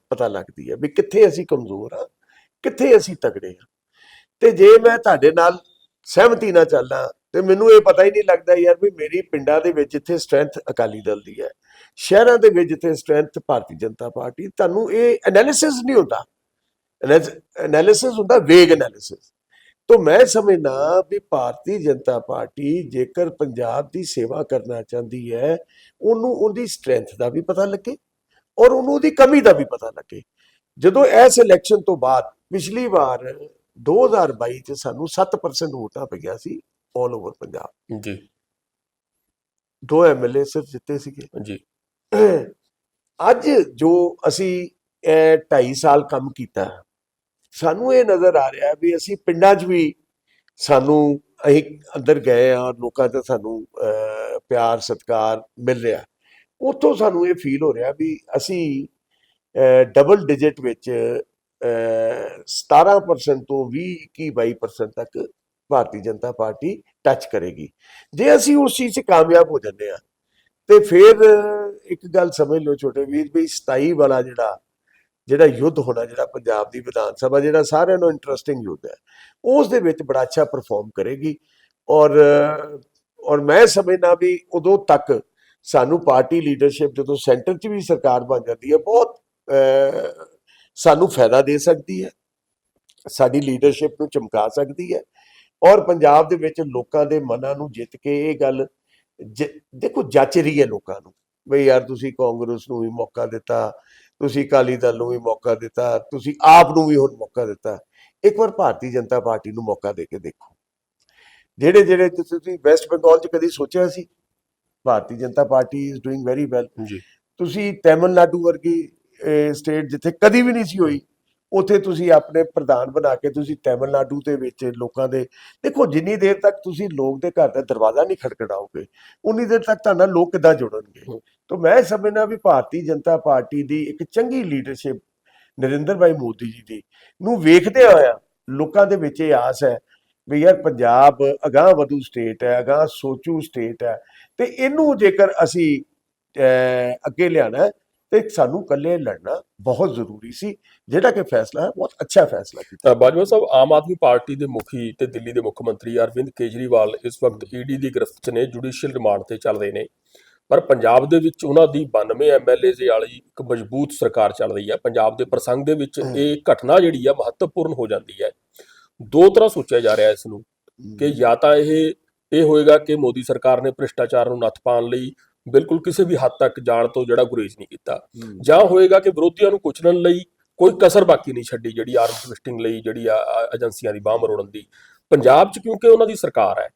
Speaker 1: ਪਤਾ ਲੱਗਦੀ ਹੈ ਵੀ ਕਿੱਥੇ ਅਸੀਂ ਕਮਜ਼ੋਰ ਆ ਕਿੱਥੇ ਅਸੀਂ ਤਕੜੇ ਆ ਤੇ ਜੇ ਮੈਂ ਤੁਹਾਡੇ ਨਾਲ ਸਹਿਮਤੀ ਨਾਲ ਚੱਲਾਂ ਤੇ ਮੈਨੂੰ ਇਹ ਪਤਾ ਹੀ ਨਹੀਂ ਲੱਗਦਾ ਯਾਰ ਵੀ ਮੇਰੀ ਪਿੰਡਾਂ ਦੇ ਵਿੱਚ ਜਿੱਥੇ ਸਟਰੈਂਥ ਅਕਾਲੀ ਦਲ ਦੀ ਹੈ, ਸ਼ਹਿਰਾਂ ਦੇ ਵਿੱਚ ਜਿੱਥੇ ਸਟਰੈਂਥ ਭਾਰਤੀ ਜਨਤਾ ਪਾਰਟੀ, ਤੁਹਾਨੂੰ ਇਹ ਐਨਾਲਿਸਿਸ ਨਹੀਂ ਹੁੰਦਾ। ਐਨਾਲਿਸਿਸ ਹੁੰਦਾ ਵੇਗ ਐਨਾਲਿਸਿਸ ਤੋਂ ਮੈਂ ਸਮਝਦਾ ਵੀ ਭਾਰਤੀ ਜਨਤਾ ਪਾਰਟੀ ਜੇਕਰ ਪੰਜਾਬ ਦੀ ਸੇਵਾ ਕਰਨਾ ਚਾਹੁੰਦੀ ਹੈ ਉਹਨੂੰ ਉਹਦੀ ਸਟਰੈਂਥ ਦਾ ਵੀ ਪਤਾ ਲੱਗੇ ਔਰ ਉਹਨੂੰ ਉਹਦੀ ਕਮੀ ਦਾ ਵੀ ਪਤਾ ਲੱਗੇ। ਜਦੋਂ ਇਸ ਇਲੈਕਸ਼ਨ ਤੋਂ ਬਾਅਦ ਪਿਛਲੀ ਵਾਰ 2022 ਚ ਸਾਨੂੰ 7% ਵੋਟਾਂ ਪਈਆਂ ਸੀ 올 ਓਵਰ ਪੰਜਾਬ।
Speaker 2: ਜੀ।
Speaker 1: ਦੋ ਐਮਐਲਏ ਸਿਰਫ ਜਿੱਤੇ ਸੀਗੇ।
Speaker 2: ਜੀ।
Speaker 1: ਅੱਜ ਜੋ ਅਸੀਂ ਇਹ 2.5 ਸਾਲ ਕੰਮ ਕੀਤਾ ਸਾਨੂੰ ਇਹ ਨਜ਼ਰ ਆ ਰਿਹਾ ਵੀ ਅਸੀਂ ਪਿੰਡਾਂ 'ਚ ਵੀ ਸਾਨੂੰ ਅਸੀਂ ਅੰਦਰ ਗਏ ਆ ਲੋਕਾਂ ਦਾ ਸਾਨੂੰ ਅਹ, ਪਿਆਰ ਸਤਿਕਾਰ ਮਿਲ ਰਿਹਾ। ਉੱਥੋਂ ਸਾਨੂੰ ਇਹ ਫੀਲ ਹੋ ਰਿਹਾ ਵੀ ਅਸੀਂ ਡਬਲ ਡਿਜਿਟ ਵਿੱਚ ਅਹ, 17% ਤੋਂ 20 21 22% ਤੱਕ ਭਾਰਤੀ ਜਨਤਾ ਪਾਰਟੀ ਟੱਚ ਕਰੇਗੀ। ਜੇ ਅਸੀਂ ਉਸ ਚੀਜ਼ 'ਚ ਕਾਮਯਾਬ ਹੋ ਜਾਂਦੇ ਆ ਤੇ ਫਿਰ ਇੱਕ ਗੱਲ ਸਮਝ ਲਓ ਛੋਟੇ ਵੀਰ ਵੀ 27 ਵਾਲਾ ਜਿਹੜਾ ਜਿਹੜਾ ਯੁੱਧ ਹੋਣਾ, ਜਿਹੜਾ ਪੰਜਾਬ ਦੀ ਵਿਧਾਨ ਸਭਾ, ਜਿਹੜਾ ਸਾਰਿਆਂ ਨੂੰ ਇੰਟਰਸਟਿੰਗ ਯੁੱਧ ਹੈ, ਉਸ ਦੇ ਵਿੱਚ ਬੜਾ ਅੱਛਾ ਪਰਫਾਰਮ ਕਰੇਗੀ। ਔਰ ਔਰ ਮੈਂ ਸਮਝਣਾ ਵੀ ਉਦੋਂ ਤੱਕ ਸਾਨੂੰ ਪਾਰਟੀ ਲੀਡਰਸ਼ਿਪ ਜਦੋਂ ਸੈਂਟਰ 'ਚ ਵੀ ਸਰਕਾਰ ਬਣ ਜਾਂਦੀ ਹੈ, ਬਹੁਤ ਸਾਨੂੰ ਫਾਇਦਾ ਦੇ ਸਕਦੀ ਹੈ। ਸਾਡੀ ਲੀਡਰਸ਼ਿਪ ਨੂੰ ਚਮਕਾ ਸਕਦੀ ਹੈ। ਔਰ ਪੰਜਾਬ ਦੇ ਵਿੱਚ ਲੋਕਾਂ ਦੇ ਮਨਾਂ ਨੂੰ ਜਿੱਤ ਕੇ ਇਹ ਗੱਲ ਜ- ਦੇਖੋ ਜੱਚ ਰਹੀ ਹੈ ਲੋਕਾਂ ਨੂੰ। ਬਈ ਯਾਰ ਤੁਸੀਂ ਕਾਂਗਰਸ ਨੂੰ ਵੀ ਮੌਕਾ ਦਿੱਤਾ ਤੁਸੀਂ ਅਕਾਲੀ ਦਲ ਨੂੰ ਵੀ ਮੌਕਾ ਦਿੱਤਾ ਤੁਸੀਂ ਆਪ ਨੂੰ ਵੀ ਹੁਣ ਮੌਕਾ ਦਿੱਤਾ। ਇੱਕ ਵਾਰ ਭਾਰਤੀ ਜਨਤਾ ਪਾਰਟੀ ਨੂੰ ਮੌਕਾ ਦੇ ਕੇ ਦੇਖੋ। ਜਿਹੜੇ ਜਿਹੜੇ ਤੁਸੀਂ ਵੈਸਟ ਬੰਗਾਲ 'ਚ ਕਦੀ ਸੋਚਿਆ ਸੀ? Bharatiya Janata party is doing very well
Speaker 2: ਜੀ
Speaker 1: ਤੁਸੀਂ ਤਾਮਿਲਨਾਡੂ ਵਰਗੀ ਸਟੇਟ ਜਿੱਥੇ ਕਦੀ ਵੀ ਨਹੀਂ ਸੀ ਹੋਈ ਉੱਥੇ ਤੁਸੀਂ ਆਪਣੇ ਪ੍ਰਧਾਨ ਬਣਾ ਕੇ ਤੁਸੀਂ ਤਾਮਿਲਨਾਡੂ ਦੇ ਵਿੱਚ ਲੋਕਾਂ ਦੇ ਦੇਖੋ ਜਿੰਨੀ ਦੇਰ ਤੱਕ ਤੁਸੀਂ ਲੋਕ ਦੇ ਘਰ ਦਾ ਦਰਵਾਜ਼ਾ ਨਹੀਂ ਖੜਕੜਾਓਗੇ ਉਨੀ ਦੇਰ ਤੱਕ ਤੁਹਾਡਾ ਲੋਕ ਕਿੱਦਾਂ ਜੁੜਨਗੇ। ਤਾਂ ਮੈਂ ਸਮਝਣਾ ਵੀ ਭਾਰਤੀ ਜਨਤਾ ਪਾਰਟੀ ਦੀ ਇੱਕ ਚੰਗੀ ਲੀਡਰਸ਼ਿਪ ਨਰਿੰਦਰ ਭਾਈ ਮੋਦੀ ਜੀ ਦੀ ਨੂੰ ਵੇਖਦੇ ਹੋਇਆ ਲੋਕਾਂ ਦੇ ਵਿੱਚ ਇਹ ਆਸ ਹੈ ਵੀ ਯਾਰ ਪੰਜਾਬ ਅਗਾਂਹ ਵਧੂ ਸਟੇਟ ਹੈ, ਅਗਾਂਹ ਸੋਚੂ ਸਟੇਟ ਹੈ ਤੇ ਇਹਨੂੰ ਜੇਕਰ ਅਸੀਂ ਅੱਗੇ ਲਿਆਣਾ ਤੇ ਸਾਨੂੰ ਇਕੱਲੇ ਲੜਨਾ ਬਹੁਤ ਜ਼ਰੂਰੀ ਸੀ, ਜਿਹੜਾ ਕਿ ਫੈਸਲਾ ਹੈ, ਬਹੁਤ ਅੱਛਾ ਫੈਸਲਾ ਕੀਤਾ।
Speaker 2: ਬਾਜਵਾ ਸਾਹਿਬ, ਆਮ ਆਦਮੀ ਪਾਰਟੀ ਦੇ ਮੁਖੀ ਤੇ ਦਿੱਲੀ ਦੇ ਮੁੱਖ ਮੰਤਰੀ ਅਰਵਿੰਦ ਕੇਜਰੀਵਾਲ ਇਸ ਵਕਤ ਈਡੀ ਦੀ ਗ੍ਰਿਫਤ 'ਚ ਨੇ, ਜੁਡੀਸ਼ੀਅਲ ਰਿਮਾਂਡ ਤੇ ਚੱਲ ਰਹੇ ਨੇ। ਪਰ ਪੰਜਾਬ ਦੇ ਵਿੱਚ ਉਹਨਾਂ ਦੀ 92 ਐਮਐਲਏ ਵਾਲੀ ਇੱਕ ਮਜ਼ਬੂਤ ਸਰਕਾਰ ਚੱਲ ਰਹੀ ਹੈ। ਪੰਜਾਬ ਦੇ ਪ੍ਰਸੰਗ ਦੇ ਵਿੱਚ। ਇਹ ਘਟਨਾ ਜਿਹੜੀ ਆ ਮਹੱਤਵਪੂਰਨ ਹੋ ਜਾਂਦੀ ਹੈ। ਦੋ ਤਰ੍ਹਾਂ ਸੋਚਿਆ ਜਾ ਰਿਹਾ ਇਸ ਨੂੰ ਕਿ ਜਾਂ ਤਾਂ ਇਹ ਇਹ ਹੋਏਗਾ ਕਿ ਮੋਦੀ ਸਰਕਾਰ ਨੇ ਭ੍ਰਿਸ਼ਟਾਚਾਰ ਨੂੰ ਨੱਥ ਪਾਉਣ ਲਈ ਬਿਲਕੁਲ ਕਿਸੇ ਵੀ ਹੱਦ ਤੱਕ ਜਾਣ ਤੋਂ ਜਿਹੜਾ ਗੁਰੇਜ਼ ਨਹੀਂ ਕੀਤਾ। ਜਾਂ ਹੋਏਗਾ ਕਿ ਵਿਰੋਧੀਆਂ ਨੂੰ ਕੁਚਲਣ ਲਈ ਕੋਈ ਕਸਰ ਬਾਕੀ ਨਹੀਂ ਛੱਡੀ ਜਿਹੜੀ ਆਰਮ ਟਵਿਸਟਿੰਗ ਲਈ ਜਿਹੜੀ ਆ ਆ ਏਜੰਸੀਆਂ ਦੀ ਬਾਹ ਮਰੋੜਨ ਦੀ। ਪੰਜਾਬ 'ਚ ਕਿਉਂਕਿ ਉਹਨਾਂ ਦੀ ਸਰਕਾਰ ਹੈ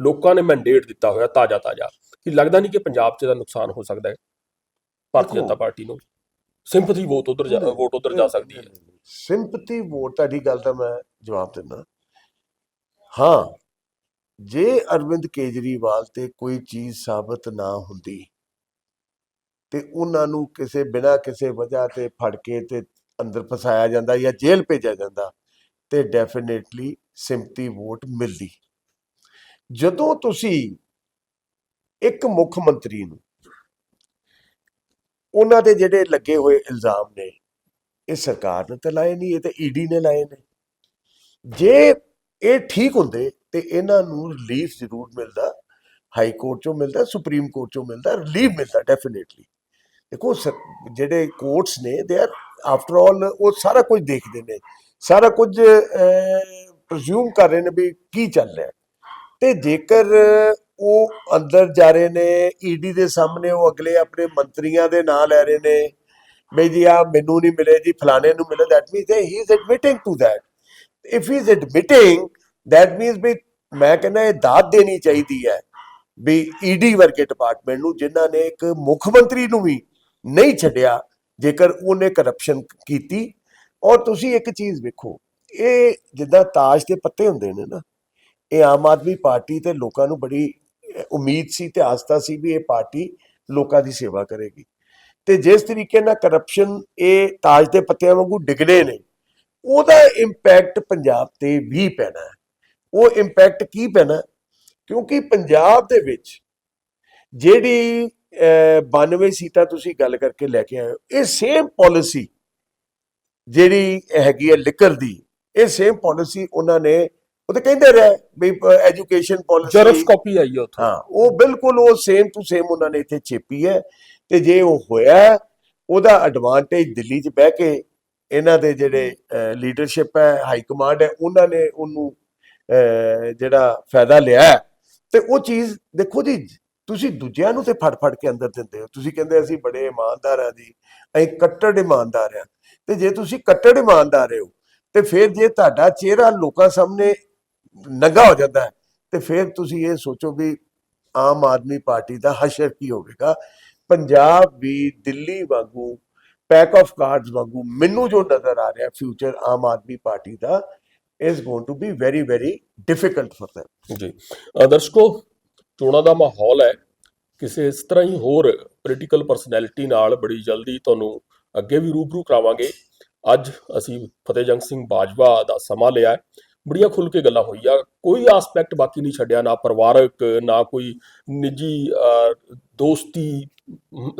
Speaker 2: ਲੋਕਾਂ ਨੇ ਮੈਂਡੇਟ ਦਿੱਤਾ ਹੋਇਆ ਤਾਜ਼ਾ ਤਾਜ਼ਾ ਕਿ ਲੱਗਦਾ ਨਹੀਂ ਕਿ ਪੰਜਾਬ 'ਚ ਦਾ ਨੁਕਸਾਨ ਹੋ ਸਕਦਾ ਹੈ। ਭਾਰਤੀ ਜਨਤਾ ਪਾਰਟੀ ਨੂੰ ਸਿੰਪਥੀ ਵੋਟ ਉਧਰ ਜਾ ਵੋਟ ਉਧਰ ਜਾ ਸਕਦੀ ਹੈ।
Speaker 1: ਸਿੰਪਥੀ ਵੋਟ ਤੁਹਾਡੀ ਗੱਲ ਦਾ ਮੈਂ ਜਵਾਬ ਦਿੰਦਾ। ਹਾਂ ਜੇ ਅਰਵਿੰਦ ਕੇਜਰੀਵਾਲ ਤੇ ਕੋਈ ਚੀਜ਼ ਸਾਬਤ ਨਾ ਹੁੰਦੀ ਤੇ ਉਹਨਾਂ ਨੂੰ ਕਿਸੇ ਬਿਨਾ ਕਿਸੇ ਵਜ੍ਹਾ ਤੇ ਫੜ ਕੇ ਤੇ ਅੰਦਰ ਫਸਾਇਆ ਜਾਂਦਾ ਜਾਂ ਜੇਲ੍ਹ ਭੇਜਿਆ ਜਾਂਦਾ ਤੇ ਡੈਫੀਨੇਟਲੀ ਸਿੰਪਥੀ ਵੋਟ ਮਿਲਦੀ। ਜਦੋਂ ਤੁਸੀਂ ਇੱਕ ਮੁੱਖ ਮੰਤਰੀ ਨੂੰ। ਉਹਨਾਂ ਦੇ ਜਿਹੜੇ ਲੱਗੇ ਹੋਏ ਇਲਜ਼ਾਮ ਨੇ, ਇਹ ਸਰਕਾਰ ਨੇ ਤਾਂ ਲਾਏ ਨਹੀਂ, ਇਹ ਤਾਂ ਈਡੀ ਨੇ ਲਾਏ ਨੇ। ਜੇ ਇਹ ਠੀਕ ਹੁੰਦੇ ਤੇ ਇਹਨਾਂ ਨੂੰ ਰਿਲੀਫ ਜ਼ਰੂਰ ਮਿਲਦਾ ਹਾਈ ਕੋਰਟ ਚੋਂ ਮਿਲਦਾ ਸੁਪਰੀਮ ਕੋਰਟ ਚੋਂ ਮਿਲਦਾ ਰਿਲੀਫ ਮਿਲਦਾ ਡੈਫੀਨੇਟਲੀ ਦੇਖੋ ਜਿਹੜੇ ਕੋਰਟਸ ਨੇ ਦੇ ਆਰ ਆਫਟਰ ਆਲ ਉਹ ਸਾਰਾ ਕੁਝ ਦੇਖਦੇ ਨੇ। ਸਾਰਾ ਕੁਝ ਪ੍ਰਜ਼ਿਊਮ ਕਰ ਰਹੇ ਨੇ ਵੀ ਕੀ ਚੱਲ ਰਿਹਾ। ਤੇ ਜੇਕਰ ਉਹ ਅੰਦਰ ਜਾ ਰਹੇ ਨੇ ਈਡੀ ਦੇ ਸਾਹਮਣੇ ਉਹ ਅਗਲੇ ਆਪਣੇ ਮੰਤਰੀਆਂ ਦੇ ਨਾਂ ਲੈ ਰਹੇ ਨੇ। ਬਈ ਜੀ ਆ ਮੈਨੂੰ ਨਹੀਂ ਮਿਲੇ ਜੀ, ਫਲਾਣੇ ਨੂੰ ਮਿਲੇ that means he is admitting to that if he is admitting that means ਵੀ ਮੈਂ ਕਹਿੰਦਾ ਇਹ ਦਾਤ ਦੇਣੀ ਚਾਹੀਦੀ ਹੈ ਵੀ ਈਡੀ ਵਰਗੇ ਡਿਪਾਰਟਮੈਂਟ ਨੂੰ, ਜਿਨ੍ਹਾਂ ਨੇ ਇੱਕ ਮੁੱਖ ਮੰਤਰੀ ਨੂੰ ਵੀ ਨਹੀਂ ਛੱਡਿਆ, ਜੇਕਰ ਉਹਨੇ ਕਰਪਸ਼ਨ ਕੀਤੀ। ਔਰ ਤੁਸੀਂ ਇੱਕ ਚੀਜ਼ ਵੇਖੋ, ਇਹ ਜਿੱਦਾਂ ਤਾਸ਼ ਦੇ ਪੱਤੇ ਹੁੰਦੇ ਨੇ ਨਾ, ਇਹ ਆਮ ਆਦਮੀ ਪਾਰਟੀ ਤੇ ਲੋਕਾਂ ਨੂੰ ਬੜੀ ਉਮੀਦ ਸੀ ਤੇ ਆਸਥਾ ਸੀ ਵੀ ਇਹ ਪਾਰਟੀ ਲੋਕਾਂ ਦੀ ਸੇਵਾ ਕਰੇਗੀ। ਤੇ ਜਿਸ ਤਰੀਕੇ ਨਾਲ ਕਰਪਸ਼ਨ ਇਹ ਤਾਜ ਦੇ ਪੱਤਿਆਂ ਵਾਂਗੂ ਡਿੱਗਣੇ ਨੇ ਉਹਦਾ ਇੰਪੈਕਟ ਪੰਜਾਬ ਤੇ ਵੀ ਪੈਣਾ ਹੈ। ਉਹ ਇੰਪੈਕਟ ਕੀ ਪੈਣਾ ਕਿਉਂਕਿ ਪੰਜਾਬ ਦੇ ਵਿੱਚ ਜਿਹੜੀ ਅਹ, 92 ਸੀਟਾਂ ਤੁਸੀਂ ਗੱਲ ਕਰਕੇ ਲੈ ਕੇ ਆਏ ਹੋ ਇਹ ਸੇਮ ਪਾਲਿਸੀ ਜਿਹੜੀ ਹੈਗੀ ਹੈ ਲਿਕਰ ਦੀ ਇਹ ਸੇਮ ਪਾਲਿਸੀ ਉਹਨਾਂ ਨੇ ਉਹ ਤਾਂ ਕਹਿੰਦੇ ਰਹੇ ਵੀ ਐਜੂਕੇਸ਼ਨ ਪਾਲਿਸੀ
Speaker 2: ਜਰਫ ਕਾਪੀ ਆਈ ਹੈ ਉੱਥੋਂ।
Speaker 1: ਹਾਂ ਉਹ ਬਿਲਕੁਲ ਉਹ ਸੇਮ ਟੂ ਸੇਮ ਉਹਨਾਂ ਨੇ ਇੱਥੇ ਛੇਪੀ ਹੈ ਤੇ ਜੇ ਉਹ ਹੋਇਆ ਉਹਦਾ ਐਡਵਾਂਟੇਜ ਦਿੱਲੀ 'ਚ ਬਹਿ ਕੇ ਇਹਨਾਂ ਦੇ ਜਿਹੜੇ ਲੀਡਰਸ਼ਿਪ ਹੈ ਹਾਈ ਕਮਾਂਡ ਹੈ ਉਹਨਾਂ ਨੇ ਉਹਨੂੰ ਜਿਹੜਾ ਫਾਇਦਾ ਲਿਆ। ਤੇ ਉਹ ਚੀਜ਼ ਦੇਖੋ ਜੀ ਤੁਸੀਂ ਦੂਜਿਆਂ ਨੂੰ ਤੇ ਫੜ ਫੜ ਕੇ ਅੰਦਰ ਦਿੰਦੇ ਹੋ। ਤੁਸੀਂ ਕਹਿੰਦੇ ਅਸੀਂ ਬੜੇ ਇਮਾਨਦਾਰ ਆ ਜੀ ਅਸੀਂ ਕੱਟੜ ਇਮਾਨਦਾਰ ਆ ਤੇ ਜੇ ਤੁਸੀਂ ਕੱਟੜ ਇਮਾਨਦਾਰ ਹੋ ਤੇ ਫਿਰ ਜੇ ਤੁਹਾਡਾ ਚਿਹਰਾ ਲੋਕਾਂ ਸਾਹਮਣੇ ਨੰਗਾ ਹੋ ਜਾਂਦਾ ਹੈ। ਤੇ ਫਿਰ ਤੁਸੀਂ ਇਹ ਸੋਚੋ ਵੀ ਆਮ ਆਦਮੀ ਪਾਰਟੀ ਦਾ ਹਸ਼ਰ ਕੀ ਹੋਵੇਗਾ। ਪੰਜਾਬ ਵੀ ਦਿੱਲੀ ਵਾਂਗੂ ਪੈਕ ਆਫ ਕਾਰਡਸ ਵਾਂਗੂ ਮੈਨੂੰ ਜੋ ਨਜ਼ਰ ਆ ਰਿਹਾ future Aam Aadmi party the is going to be very very difficult for them.
Speaker 2: ਜੀ। ਦਰਸ਼ਕੋ, ਚੋਣਾਂ ਦਾ ਮਾਹੌਲ ਹੈ। ਕਿਸੇ ਇਸ ਤਰ੍ਹਾਂ ਹੀ ਹੋਰ ਪੋਲੀਟੀਕਲ ਪਰਸਨੈਲਿਟੀ ਨਾਲ ਬੜੀ ਜਲਦੀ ਤੁਹਾਨੂੰ ਅੱਗੇ ਵੀ ਰੂਬਰੂ ਕਰਾਵਾਂਗੇ। ਅੱਜ ਅਸੀਂ ਫਤਿਹਜੰਗ ਸਿੰਘ ਬਾਜਵਾ ਦਾ ਸਮਾਂ ਲਿਆ ਹੈ। ਬੜੀਆਂ ਖੁੱਲ ਕੇ ਗੱਲਾਂ ਹੋਈਆਂ। ਕੋਈ ਆਸਪੈਕਟ ਬਾਕੀ ਨਹੀਂ ਛੱਡਿਆ, ਨਾ ਪਰਿਵਾਰਕ, ਨਾ ਕੋਈ ਨਿੱਜੀ ਦੋਸਤੀ।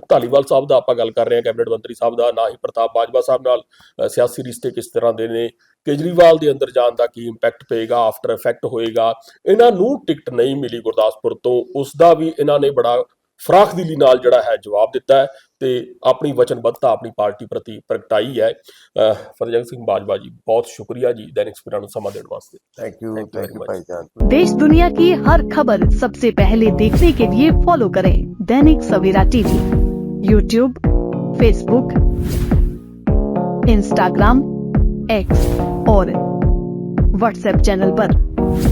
Speaker 2: ਧਾਲੀਵਾਲ ਸਾਹਿਬ ਦਾ ਆਪਾਂ ਗੱਲ ਕਰ ਰਹੇ ਹਾਂ, ਕੈਬਨਿਟ ਮੰਤਰੀ ਸਾਹਿਬ ਦਾ, ਨਾ ਹੀ ਪ੍ਰਤਾਪ ਬਾਜਵਾ ਸਾਹਿਬ ਨਾਲ ਸਿਆਸੀ ਰਿਸ਼ਤੇ ਕਿਸ ਤਰ੍ਹਾਂ ਦੇ ਨੇ, ਕੇਜਰੀਵਾਲ ਦੇ ਅੰਦਰ ਜਾਣ ਦਾ ਕੀ ਇੰਪੈਕਟ ਪਏਗਾ ਆਫਟਰ ਇਫੈਕਟ ਹੋਏਗਾ। ਇਹਨਾਂ ਨੂੰ ਟਿਕਟ ਨਹੀਂ ਮਿਲੀ ਗੁਰਦਾਸਪੁਰ ਤੋਂ। ਉਸ ਦਾ ਵੀ ਇਹਨਾਂ ਨੇ ਬੜਾ ਫਰਾਖ ਦਿਲੀ ਨਾਲ ਜਿਹੜਾ ਹੈ ਜਵਾਬ ਦਿੱਤਾ ਹੈ ਤੇ ਆਪਣੀ ਵਚਨਬੱਧਤਾ ਆਪਣੀ ਪਾਰਟੀ ਪ੍ਰਤੀ ਪ੍ਰਗਟਾਈ ਹੈ ਅਹ ਫਤਿਹਜੰਗ ਸਿੰਘ ਬਾਜਵਾ ਜੀ ਬਹੁਤ ਸ਼ੁਕਰੀਆ ਜੀ ਦੈਨਿਕ ਸਪੀਰਾ ਨੂੰ ਸਮਾਂ ਦੇਣ ਵਾਸਤੇ
Speaker 1: thank you
Speaker 2: Thank you
Speaker 1: thank
Speaker 2: very
Speaker 1: you
Speaker 2: much.
Speaker 1: Bhaijaan
Speaker 3: देश दुनिया की हर खबर सबसे पहले देखने के लिए फॉलो करें Dainik Savera TV YouTube Facebook Instagram X और व्हाट्सएप चैनल पर।